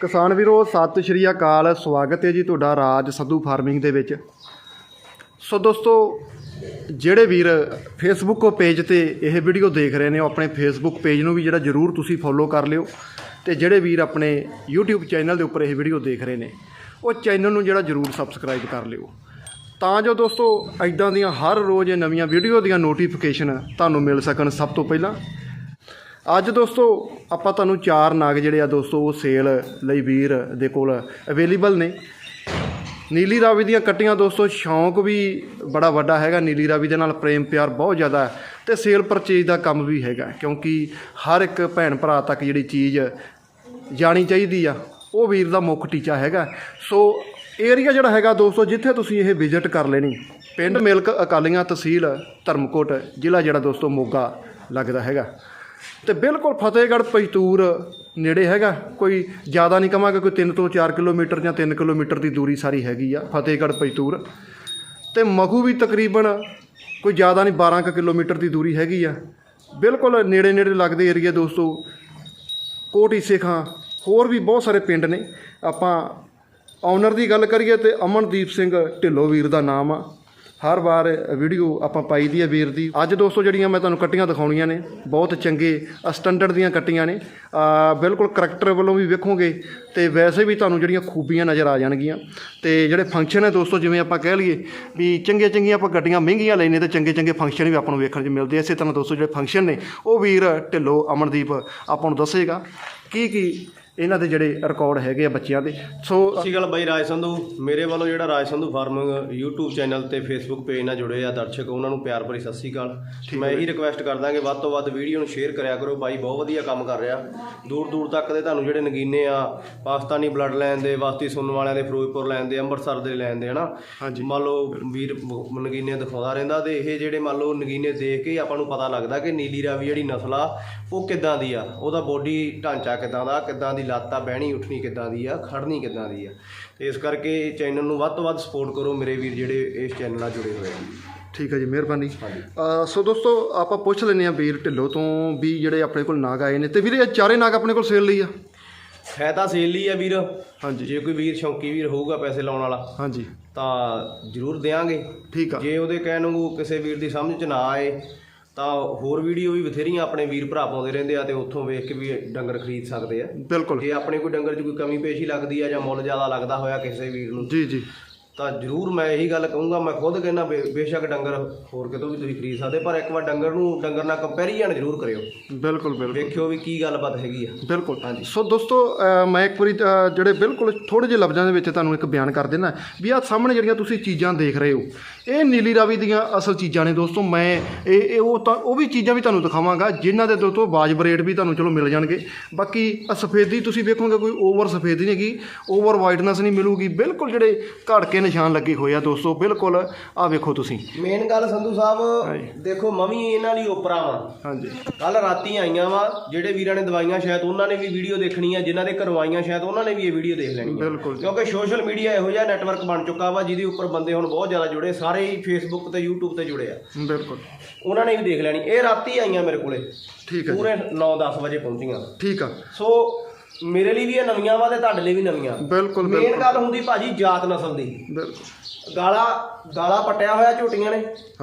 ਕਿਸਾਨ ਵੀਰੋ, ਸਤਿ ਸ਼੍ਰੀ ਅਕਾਲ। ਸਵਾਗਤ ਹੈ ਜੀ ਤੁਹਾਡਾ ਰਾਜ ਸੱਧੂ ਫਾਰਮਿੰਗ ਦੇ ਵਿੱਚ। ਸੋ ਦੋਸਤੋ, ਜਿਹੜੇ ਵੀਰ ਫੇਸਬੁੱਕ ਪੇਜ ਤੇ ਇਹ ਵੀਡੀਓ ਦੇਖ ਰਹੇ ਨੇ, ਉਹ ਆਪਣੇ ਫੇਸਬੁੱਕ ਪੇਜ ਨੂੰ ਵੀ ਜਿਹੜਾ ਜਰੂਰ ਤੁਸੀਂ ਫੋਲੋ ਕਰ ਲਿਓ ਤੇ ਜਿਹੜੇ ਵੀਰ ਆਪਣੇ YouTube ਚੈਨਲ ਦੇ ਉੱਪਰ ਇਹ ਵੀਡੀਓ ਦੇਖ ਰਹੇ ਨੇ, ਉਹ ਚੈਨਲ ਨੂੰ ਜਿਹੜਾ ਜਰੂਰ ਸਬਸਕ੍ਰਾਈਬ ਕਰ ਲਿਓ। ਤਾਂ ਜੋ ਦੋਸਤੋ ਐਦਾਂ ਦੀਆਂ ਹਰ ਰੋਜ਼ ਨਵੀਆਂ ਵੀਡੀਓ ਦੀਆਂ ਨੋਟੀਫਿਕੇਸ਼ਨ ਤੁਹਾਨੂੰ ਮਿਲ ਸਕਣ ਸਭ ਤੋਂ ਪਹਿਲਾਂ। ਅੱਜ ਦੋਸਤੋ ਆਪਾਂ ਤੁਹਾਨੂੰ ਚਾਰ ਨਾਗ ਜਿਹੜੇ ਆ ਦੋਸਤੋ, ਉਹ ਸੇਲ ਲਈ ਵੀਰ ਦੇ ਕੋਲ ਅਵੇਲੇਬਲ ਨੇ। ਨੀਲੀ ਰਾਵੀ ਦੀਆਂ ਕੱਟੀਆਂ ਦੋਸਤੋ, ਸ਼ੌਂਕ ਵੀ ਬੜਾ ਵੱਡਾ ਹੈਗਾ। ਨੀਲੀ ਰਾਵੀ ਦੇ ਨਾਲ ਪ੍ਰੇਮ ਪਿਆਰ ਬਹੁਤ ਜ਼ਿਆਦਾ ਹੈ ਤੇ ਸੇਲ ਪਰਚੇਜ ਦਾ ਕੰਮ ਵੀ ਹੈਗਾ ਕਿਉਂਕਿ ਹਰ ਇੱਕ ਭੈਣ ਭਰਾ ਤੱਕ ਜਿਹੜੀ ਚੀਜ਼ ਜਾਣੀ ਚਾਹੀਦੀ ਆ, ਉਹ ਵੀਰ ਦਾ ਮੁੱਖ ਟੀਚਾ ਹੈਗਾ। ਸੋ ਏਰੀਆ ਜਿਹੜਾ ਹੈਗਾ ਦੋਸਤੋ, ਜਿੱਥੇ ਤੁਸੀਂ ਇਹ ਵਿਜ਼ਿਟ ਕਰ ਲੈਣੀ, ਪਿੰਡ ਮਿਲਕ ਅਕਾਲੀਆਂ ਤਹਿਸੀਲ ਧਰਮਕੋਟ, ਜ਼ਿਲ੍ਹਾ ਜਿਹੜਾ ਦੋਸਤੋ ਮੋਗਾ ਲੱਗਦਾ ਹੈਗਾ। ਤੇ ਬਿਲਕੁਲ ਫਤਿਹਗੜ੍ਹ ਪਜਤੂਰ ਨੇੜੇ ਹੈਗਾ। ਕੋਈ ਜ਼ਿਆਦਾ ਨਹੀਂ ਕਵਾਂਗੇ ਕੋਈ 3 ਤੋਂ 4 ਕਿਲੋਮੀਟਰ ਜਾਂ 3 ਕਿਲੋਮੀਟਰ ਦੀ ਦੂਰੀ ਸਾਰੀ ਹੈਗੀ ਆ ਫਤਿਹਗੜ੍ਹ ਪਜਤੂਰ ਤੇ ਮਖੂ ਵੀ ਤਕਰੀਬਨ ਕੋਈ ਜ਼ਿਆਦਾ ਨਹੀਂ 12 ਕੁ ਕਿਲੋਮੀਟਰ ਦੀ ਦੂਰੀ ਹੈਗੀ ਆ। ਬਿਲਕੁਲ ਨੇੜੇ ਨੇੜੇ ਲੱਗਦੇ ਏਰੀਆ ਦੋਸਤੋ। ਕੋਟ ਈਸੇ ਖਾਂ ਹੋਰ ਵੀ ਬਹੁਤ ਸਾਰੇ ਪਿੰਡ ਨੇ। ਆਪਾਂ ਓਨਰ ਦੀ ਗੱਲ ਕਰੀਏ ਤੇ ਅਮਨਦੀਪ ਸਿੰਘ ਢਿੱਲੋਂ ਵੀਰ ਦਾ ਨਾਮ ਆ। ਹਰ ਵਾਰ ਵੀਡੀਓ ਆਪਾਂ ਪਾਈ ਦੀ ਹੈ ਵੀਰ ਦੀ। ਅੱਜ ਦੋਸਤੋ ਜਿਹੜੀਆਂ ਮੈਂ ਤੁਹਾਨੂੰ ਕੱਟੀਆਂ ਦਿਖਾਉਣੀਆਂ ਨੇ, ਬਹੁਤ ਚੰਗੇ ਸਟੈਂਡਰਡ ਦੀਆਂ ਕੱਟੀਆਂ ਨੇ। ਬਿਲਕੁਲ ਕਰੈਕਟਰ ਵੱਲੋਂ ਵੀ ਵੇਖੋਗੇ ਤੇ ਵੈਸੇ ਵੀ ਤੁਹਾਨੂੰ ਜਿਹੜੀਆਂ ਖੂਬੀਆਂ ਨਜ਼ਰ ਆ ਜਾਣਗੀਆਂ। ਤੇ ਜਿਹੜੇ ਫੰਕਸ਼ਨ ਹੈ ਦੋਸਤੋ, ਜਿਵੇਂ ਆਪਾਂ ਕਹਿ ਲਈਏ ਵੀ ਚੰਗੇ ਚੰਗੀਆਂ ਆਪਾਂ ਗੱਡੀਆਂ ਮਹਿੰਗੀਆਂ ਲੈਨੇ ਤੇ ਚੰਗੇ ਚੰਗੇ ਫੰਕਸ਼ਨ ਵੀ ਆਪਾਂ ਨੂੰ ਵੇਖਣ 'ਚ ਮਿਲਦੇ ਆ। ਇਸੇ ਤਰ੍ਹਾਂ ਦੋਸਤੋ, ਜਿਹੜੇ ਫੰਕਸ਼ਨ ਨੇ, ਉਹ ਵੀਰ ਢਿੱਲੋਂ ਅਮਨਦੀਪ ਆਪਾਂ ਨੂੰ ਦੱਸੇਗਾ। ਕੀ ਕੀ ਇਹਨਾਂ ਦੇ ਜਿਹੜੇ ਰਿਕਾਰਡ ਹੈਗੇ ਆ ਬੱਚਿਆਂ ਦੇ। ਸੋ ਸਤਿ ਸ਼੍ਰੀ ਅਕਾਲ ਬਾਈ ਰਾਜ ਸੰਧੂ। ਮੇਰੇ ਵੱਲੋਂ ਜਿਹੜਾ Raj Sandhu farming YouTube channel ਤੇ Facebook ਪੇਜ ਨਾਲ ਜੁੜੇ ਆ ਦਰਸ਼ਕ ਉਹਨਾਂ ਨੂੰ ਪਿਆਰ ਭਰੀ ਸਤਿ ਸ਼੍ਰੀ ਅਕਾਲ। ਮੈਂ ਇਹੀ ਰਿਕੁਐਸਟ ਕਰਦਾ ਕਿ ਵੱਧ ਤੋਂ ਵੱਧ ਵੀਡੀਓ ਨੂੰ ਸ਼ੇਅਰ ਕਰਿਆ ਕਰੋ। ਬਾਈ ਬਹੁਤ ਵਧੀਆ ਕੰਮ ਕਰ ਰਿਹਾ। ਦੂਰ ਦੂਰ ਤੱਕ ਦੇ ਤੁਹਾਨੂੰ ਜਿਹੜੇ ਨਗੀਨੇ ਆ ਪਾਕਿਸਤਾਨੀ ਬਲੱਡ ਲਾਈਨ ਦੇ ਵਾਸਤੀ ਸੁਣਨ ਵਾਲਿਆਂ ਦੇ ਫਿਰੋਜ਼ਪੁਰ ਲਾਈਨ ਦੇ ਅੰਮ੍ਰਿਤਸਰ ਦੇ ਲਾਈਨ ਦੇ ਹਨਾ। ਮੰਨ ਲਓ ਵੀਰ ਨਗੀਨੇ ਦਿਖਾਉਂਦਾ ਰਹਿੰਦਾ ਤੇ ਇਹ ਜਿਹੜੇ ਮੰਨ ਲਓ ਨਗੀਨੇ ਦੇਖ ਕੇ ਆਪਾਂ ਨੂੰ ਪਤਾ ਲੱਗਦਾ ਕਿ ਨੀਲੀ ਰਾਵੀ ਜਿਹੜੀ ਨਸਲ ਆ ਉਹ ਕਿੱਦਾਂ ਦੀ ਆ? ਉਹਦਾ ਬੋਡੀ ਢਾਂਚਾ ਕਿੱਦਾਂ ਦਾ? ਕਿੱਦਾਂ ਦੀ ਲੱਤ ਆ? ਬਹਿਣੀ ਉੱਠਣੀ ਕਿੱਦਾਂ ਦੀ ਆ? ਖੜਨੀ ਕਿੱਦਾਂ ਦੀ ਆ? ਤੇ ਇਸ ਕਰਕੇ ਚੈਨਲ ਨੂੰ ਵੱਧ ਤੋਂ ਵੱਧ ਸਪੋਰਟ ਕਰੋ ਮੇਰੇ ਵੀਰ ਜਿਹੜੇ ਇਸ ਚੈਨਲ ਨਾਲ ਜੁੜੇ ਹੋਏ ਆ। ਠੀਕ ਹੈ ਜੀ ਮਿਹਰਬਾਨੀ। ਸੋ ਦੋਸਤੋ ਆਪਾਂ ਪੁੱਛ ਲੈਂਦੇ ਹਾਂ ਵੀਰ ਢਿੱਲੋਂ ਤੋਂ ਵੀ ਜਿਹੜੇ ਆਪਣੇ ਕੋਲ ਨਾਗ ਆਏ ਨੇ। ਤੇ ਵੀਰੇ ਇਹ ਚਾਰੇ ਨਾਗ ਆਪਣੇ ਕੋਲ ਸੇਲ ਲਈ ਆ? ਹੈ ਤਾਂ ਸੇਲ ਹੀ ਆ ਵੀਰ। ਹਾਂਜੀ। ਜੇ ਕੋਈ ਵੀਰ ਸ਼ੌਂਕੀ ਵੀਰ ਹੋਊਗਾ ਪੈਸੇ ਲਾਉਣ ਵਾਲਾ ਹਾਂਜੀ। ਤਾਂ ਜ਼ਰੂਰ ਦੇਾਂਗੇ ਠੀਕ ਆ। ਜੇ ਉਹਦੇ ਕਹਿਣ ਨੂੰ ਕਿਸੇ ਵੀਰ ਦੀ ਸਮਝ ਚ ਨਾ ਆਏ ਤਾਂ ਹੋਰ ਵੀਡੀਓ ਵੀ ਬਥੇਰੀਆਂ ਆਪਣੇ ਵੀਰ ਭਰਾ ਪਾਉਂਦੇ ਰਹਿੰਦੇ ਆ ਤੇ ਉੱਥੋਂ ਵੇਖ ਕੇ ਵੀ ਡੰਗਰ ਖਰੀਦ ਸਕਦੇ ਆ। ਬਿਲਕੁਲ। ਜੇ ਆਪਣੇ ਕੋਈ ਡੰਗਰ 'ਚ ਕੋਈ ਕਮੀ ਪੇਸ਼ੀ ਲੱਗਦੀ ਆ ਜਾਂ ਮੁੱਲ ਜ਼ਿਆਦਾ ਲੱਗਦਾ ਹੋਇਆ ਕਿਸੇ ਵੀਰ ਨੂੰ ਜੀ ਜੀ। ਤਾਂ ਜ਼ਰੂਰ ਮੈਂ ਇਹੀ ਗੱਲ ਕਹੂੰਗਾ ਮੈਂ ਖੁਦ ਕਹਿੰਦਾ ਬੇ- ਬੇਸ਼ੱਕ ਡੰਗਰ ਹੋਰ ਕਿਤੋਂ ਵੀ ਤੁਸੀਂ ਖਰੀਦ ਸਕਦੇ ਪਰ ਇੱਕ ਵਾਰ ਡੰਗਰ ਨੂੰ ਡੰਗਰ ਨਾਲ ਕੰਪੈਰੀਜ਼ਨ ਜ਼ਰੂਰ ਕਰਿਓ। ਬਿਲਕੁਲ ਬਿਲਕੁਲ। ਵੇਖਿਓ ਵੀ ਕੀ ਗੱਲਬਾਤ ਹੈਗੀ ਆ। ਬਿਲਕੁਲ। ਹਾਂਜੀ। ਸੋ ਦੋਸਤੋ ਅ, ਮੈਂ ਇੱਕ ਵਾਰੀ ਅ, ਜਿਹੜੇ ਬਿਲਕੁਲ ਥੋੜੇ ਜਿਹੇ ਲਫ਼ਜ਼ਾਂ ਦੇ ਵਿੱਚ ਤੁਹਾਨੂੰ ਇੱਕ ਬਿਆਨ ਕਰ ਦੇਣਾ ਵੀ ਆਹ ਸਾਹਮਣੇ ਜਿਹੜੀਆਂ ਤੁਸੀਂ ਚੀਜ਼ਾਂ ਦੇਖ ਰਹੇ ਹੋ ਇਹ ਨੀਲੀ ਰਾਵੀ ਦੀਆਂ ਅਸਲ ਚੀਜ਼ਾਂ ਨੇ ਦੋਸਤੋ। ਮੈਂ ਇਹ ਇਹ ਉਹ ਤਾਂ ਉਹ ਵੀ ਚੀਜ਼ਾਂ ਵੀ ਤੁਹਾਨੂੰ ਦਿਖਾਵਾਂਗਾ ਜਿਨ੍ਹਾਂ ਦੇ ਦੋਸਤੋ ਵਾਜਬ ਰੇਟ ਵੀ ਤੁਹਾਨੂੰ ਚਲੋ ਮਿਲ ਜਾਣਗੇ। ਬਾਕੀ ਆਹ ਸਫੇਦੀ ਤੁਸੀਂ ਵੇਖੋਗੇ ਕੋਈ ਓਵਰ ਸਫੇਦੀ ਨਹੀਂ ਹੈਗੀ ਓਵਰ ਵਾਈਟਨੈਸ ਨਹੀਂ ਮਿਲੂਗੀ। ਬਿਲਕੁਲ ਜਿਹੜੇ ਘੜ ਕੇ ਨਿਸ਼ਾਨ ਲੱਗੇ ਹੋਏ ਆ ਦੋਸਤੋ ਬਿਲਕੁਲ ਆਹ ਵੇਖੋ ਤੁਸੀਂ। ਮੇਨ ਗੱਲ ਸੰਧੂ ਸਾਹਿਬ ਦੇਖੋ ਮੈਂ ਵੀ ਇਹਨਾਂ ਲਈ ਓਪਰਾ ਵਾਂ। ਹਾਂਜੀ। ਕੱਲ ਰਾਤੀ ਆਈਆਂ ਵਾ ਜਿਹੜੇ ਵੀਰਾਂ ਨੇ ਦਵਾਈਆਂ ਸ਼ਾਇਦ ਉਹਨਾਂ ਨੇ ਵੀ ਵੀਡੀਓ ਦੇਖਣੀ ਆ ਜਿਨ੍ਹਾਂ ਦੇ ਘਰੋਂ ਆਈਆਂ ਸ਼ਾਇਦ ਉਹਨਾਂ ਨੇ ਵੀ ਇਹ ਵੀਡੀਓ ਦੇਖ ਲੈਣੀ ਆ। ਬਿਲਕੁਲ। ਕਿਉਂਕਿ ਸੋਸ਼ਲ ਮੀਡੀਆ ਇਹੋ ਜਿਹਾ ਨੈਟਵਰਕ ਬਣ ਚੁੱਕਾ ਵਾ ਜਿਹਦੇ ਉੱਪਰ ਬੰਦੇ ਹੁਣ ਬਹੁਤ ਜ਼ਿਆਦਾ ਜੁੜੇ ਸਾਰੇ ਹੀ ਫੇਸਬੁੱਕ ਤੇ YouTube ਤੇ ਜੁੜੇ ਆ। ਬਿਲਕੁਲ। ਉਹਨਾਂ ਨੇ ਵੀ ਦੇਖ ਲੈਣੀ। ਇਹ ਰਾਤੀ ਆਈਆਂ ਮੇਰੇ ਕੋਲੇ। ਠੀਕ ਹੈ ਪੂਰੇ 9-10 ਵਜੇ ਪਹੁੰਚੀਆਂ। ਠੀਕ ਆ। ਸੋ ਮੇਰੇ ਲਈ ਵੀ ਇਹ ਨਵੀਆਂ ਵਾ ਤੇ ਤੁਹਾਡੇ ਲਈ ਵੀ ਨਵੀਆਂ। ਬਿਲਕੁਲ ਮੇਨ ਬਿਲਕੁਲ। ਗੱਲ ਹੁੰਦੀ ਭਾਜੀ ਜਾਤ ਨਸਲ ਦੀ। ਬਿਲਕੁਲ। ਗਾਲਾ ਗਾਲਾ ਪਟਿਆ ਹੋਇਆ ਝੋਟੀਆਂ ਨੇ।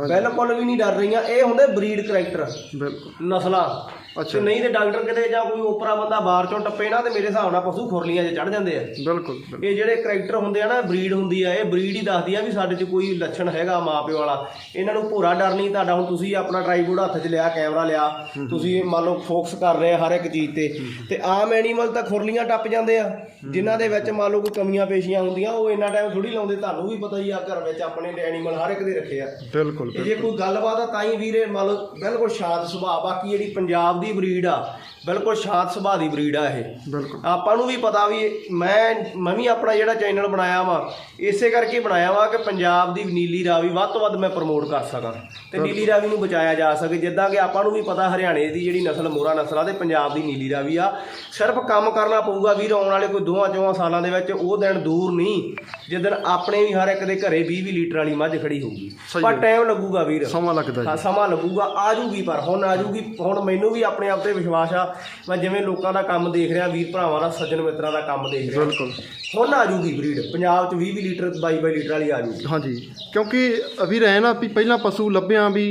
ਬਿਲਕੁਲ ਵੀ ਨਹੀਂ ਡਰ ਰਹੀਆਂ। ਇਹ ਹੁੰਦੇ ਬਰੀਡ ਕਰੈਕਟਰ। ਬਿਲਕੁਲ। ਨਸਲਾਂ। ਤੇ ਨਹੀਂ ਤੇ ਡਾਕਟਰ ਕਿਤੇ ਜਾਂ ਕੋਈ ਓਪਰਾ ਬੰਦਾ ਬਾਹਰ ਚੋਂ ਟੱਪੇ ਨਾ ਤੇ ਮੇਰੇ ਹਿਸਾਬ ਨਾਲ ਪਸ਼ੂ ਖੁਰਲੀਆਂ 'ਚ ਚੜ ਜਾਂਦੇ ਆ। ਬਿਲਕੁਲ ਇਹ ਜਿਹੜੇ ਕਰੈਕਟਰ ਹੁੰਦੇ ਆ ਨਾ ਬਰੀਡ ਹੁੰਦੀ ਆ ਇਹ ਬਰੀਡ ਹੀ ਦੱਸਦੀ ਆ ਵੀ ਸਾਡੇ 'ਚ ਕੋਈ ਲੱਛਣ ਹੈਗਾ ਮਾਪਿਓ ਵਾਲਾ। ਇਹਨਾਂ ਨੂੰ ਭੋਰਾ ਡਰ ਨਹੀਂ ਤੁਹਾਡਾ ਹੁਣ ਤੁਸੀਂ ਆਪਣਾ ਟ੍ਰਾਈਪੋਡ ਹੱਥ 'ਚ ਲਿਆ ਕੈਮਰਾ ਲਿਆ ਤੁਸੀਂ ਮੰਨ ਲਓ ਫੋਕਸ ਕਰ ਰਹੇ ਹਰ ਇੱਕ ਚੀਜ਼ ਤੇ। ਤੇ ਆਮ ਐਨੀਮਲ ਤਾਂ ਖੁਰਲੀਆਂ ਟੱਪ ਜਾਂਦੇ ਆ। ਜਿਨ੍ਹਾਂ ਦੇ ਵਿੱਚ ਮੰਨ ਲਓ ਕੋਈ ਕਮੀਆਂ ਪੇਸ਼ੀਆਂ ਹੁੰਦੀਆਂ ਉਹ ਇੰਨਾ ਟਾਈਮ ਥੋੜੀ ਲਾਉਂਦੇ ਤੁਹਾਨੂੰ ਵੀ ਪਤਾ ਹੀ ਆ ਘਰ ਵਿੱਚ ਆਪਣੇ ਐਨੀਮਲ ਹਰ ਇੱਕ ਦੇ ਰੱਖੇ ਆ। ਬਿਲਕੁਲ ਜੇ ਕੋਈ ਗੱਲਬਾਤ ਆ ਤਾਂ ਹੀ ਵੀਰੇ ਮੰਨ ਲਓ ਬਿਲਕੁਲ ਸ਼ਾਂਤ ਸੁਭਾਅ ਬਾਕੀ ਜਿਹੜੀ ਪੰਜਾਬ ਦੀ ਬਰੀਡ ਆ। ਬਿਲਕੁਲ ਸ਼ਾਂਤ ਸੁਭਾਅ ਦੀ ਬਰੀਡ ਆ ਇਹ। ਬਿਲਕੁਲ। ਆਪਾਂ ਨੂੰ ਵੀ ਪਤਾ ਵੀ ਮੈਂ ਮੈਂ ਵੀ ਆਪਣਾ ਜਿਹੜਾ ਚੈਨਲ ਬਣਾਇਆ ਵਾ ਇਸੇ ਕਰਕੇ ਬਣਾਇਆ ਵਾ ਕਿ ਪੰਜਾਬ ਦੀ ਨੀਲੀ ਰਾਵੀ ਵੱਧ ਤੋਂ ਵੱਧ ਮੈਂ ਪ੍ਰਮੋਟ ਕਰ ਸਕਾਂ ਤੇ ਨੀਲੀ ਰਾਵੀ ਨੂੰ ਬਚਾਇਆ ਜਾ ਸਕੇ ਜਿੱਦਾਂ ਕਿ ਆਪਾਂ ਨੂੰ ਵੀ ਪਤਾ ਹਰਿਆਣੇ ਦੀ ਜਿਹੜੀ ਨਸਲ ਮੋਰਾ ਨਸਲ ਆ ਤੇ ਪੰਜਾਬ ਦੀ ਨੀਲੀ ਰਾਵੀ ਆ। ਸਿਰਫ ਕੰਮ ਕਰਨਾ ਪਊਗਾ ਵੀਰ ਆਉਣ ਵਾਲੇ ਕੋਈ ਦੋਹਾਂ ਚੋਹਾਂ ਸਾਲਾਂ ਦੇ ਵਿੱਚ ਉਹ ਦਿਨ ਦੂਰ ਨਹੀਂ ਜਿੱਦਣ ਆਪਣੇ ਵੀ ਹਰ ਇੱਕ ਦੇ ਘਰੇ 20 20 ਲੀਟਰ ਵਾਲੀ ਮੱਝ ਖੜੀ ਹੋਊਗੀ। ਪਰ। ਟਾਈਮ ਲੱਗੂਗਾ ਵੀਰ। ਸਮਾਂ ਲੱਗਦਾ ਜੀ। ਹਾਂ ਸਮਾਂ ਲੱਗੂਗਾ ਆ ਜੂਗੀ ਪਰ ਹੁਣ ਆ ਜੂਗੀ ਹੁਣ ਮੈਨੂੰ ਵੀ ਆਪਣੇ ਆਪ ਤੇ ਵਿਸ਼ਵਾਸ ਆ ਮੈਂ ਜਿਵੇਂ ਲੋਕਾਂ ਦਾ ਕੰਮ ਦੇਖ ਰਿਹਾ ਵੀਰ ਭਰਾਵਾਂ ਦਾ ਸੱਜਣ ਮਿੱਤਰਾਂ ਦਾ ਕੰਮ ਦੇਖ ਰਿਹਾ। ਬਿਲਕੁਲ। ਹੁਣ ਆ ਜੂਗੀ ਬਰੀਡ ਪੰਜਾਬ 'ਚ 20 20 ਲੀਟਰ 22 22 ਲੀਟਰ ਵਾਲੀ ਆ ਜੂਗੀ। ਹਾਂਜੀ ਕਿਉਂਕਿ ਵੀਰ ਐ ਨਾ ਵੀ ਪਹਿਲਾਂ ਪਸ਼ੂ ਲੱਭਿਆਂ ਵੀ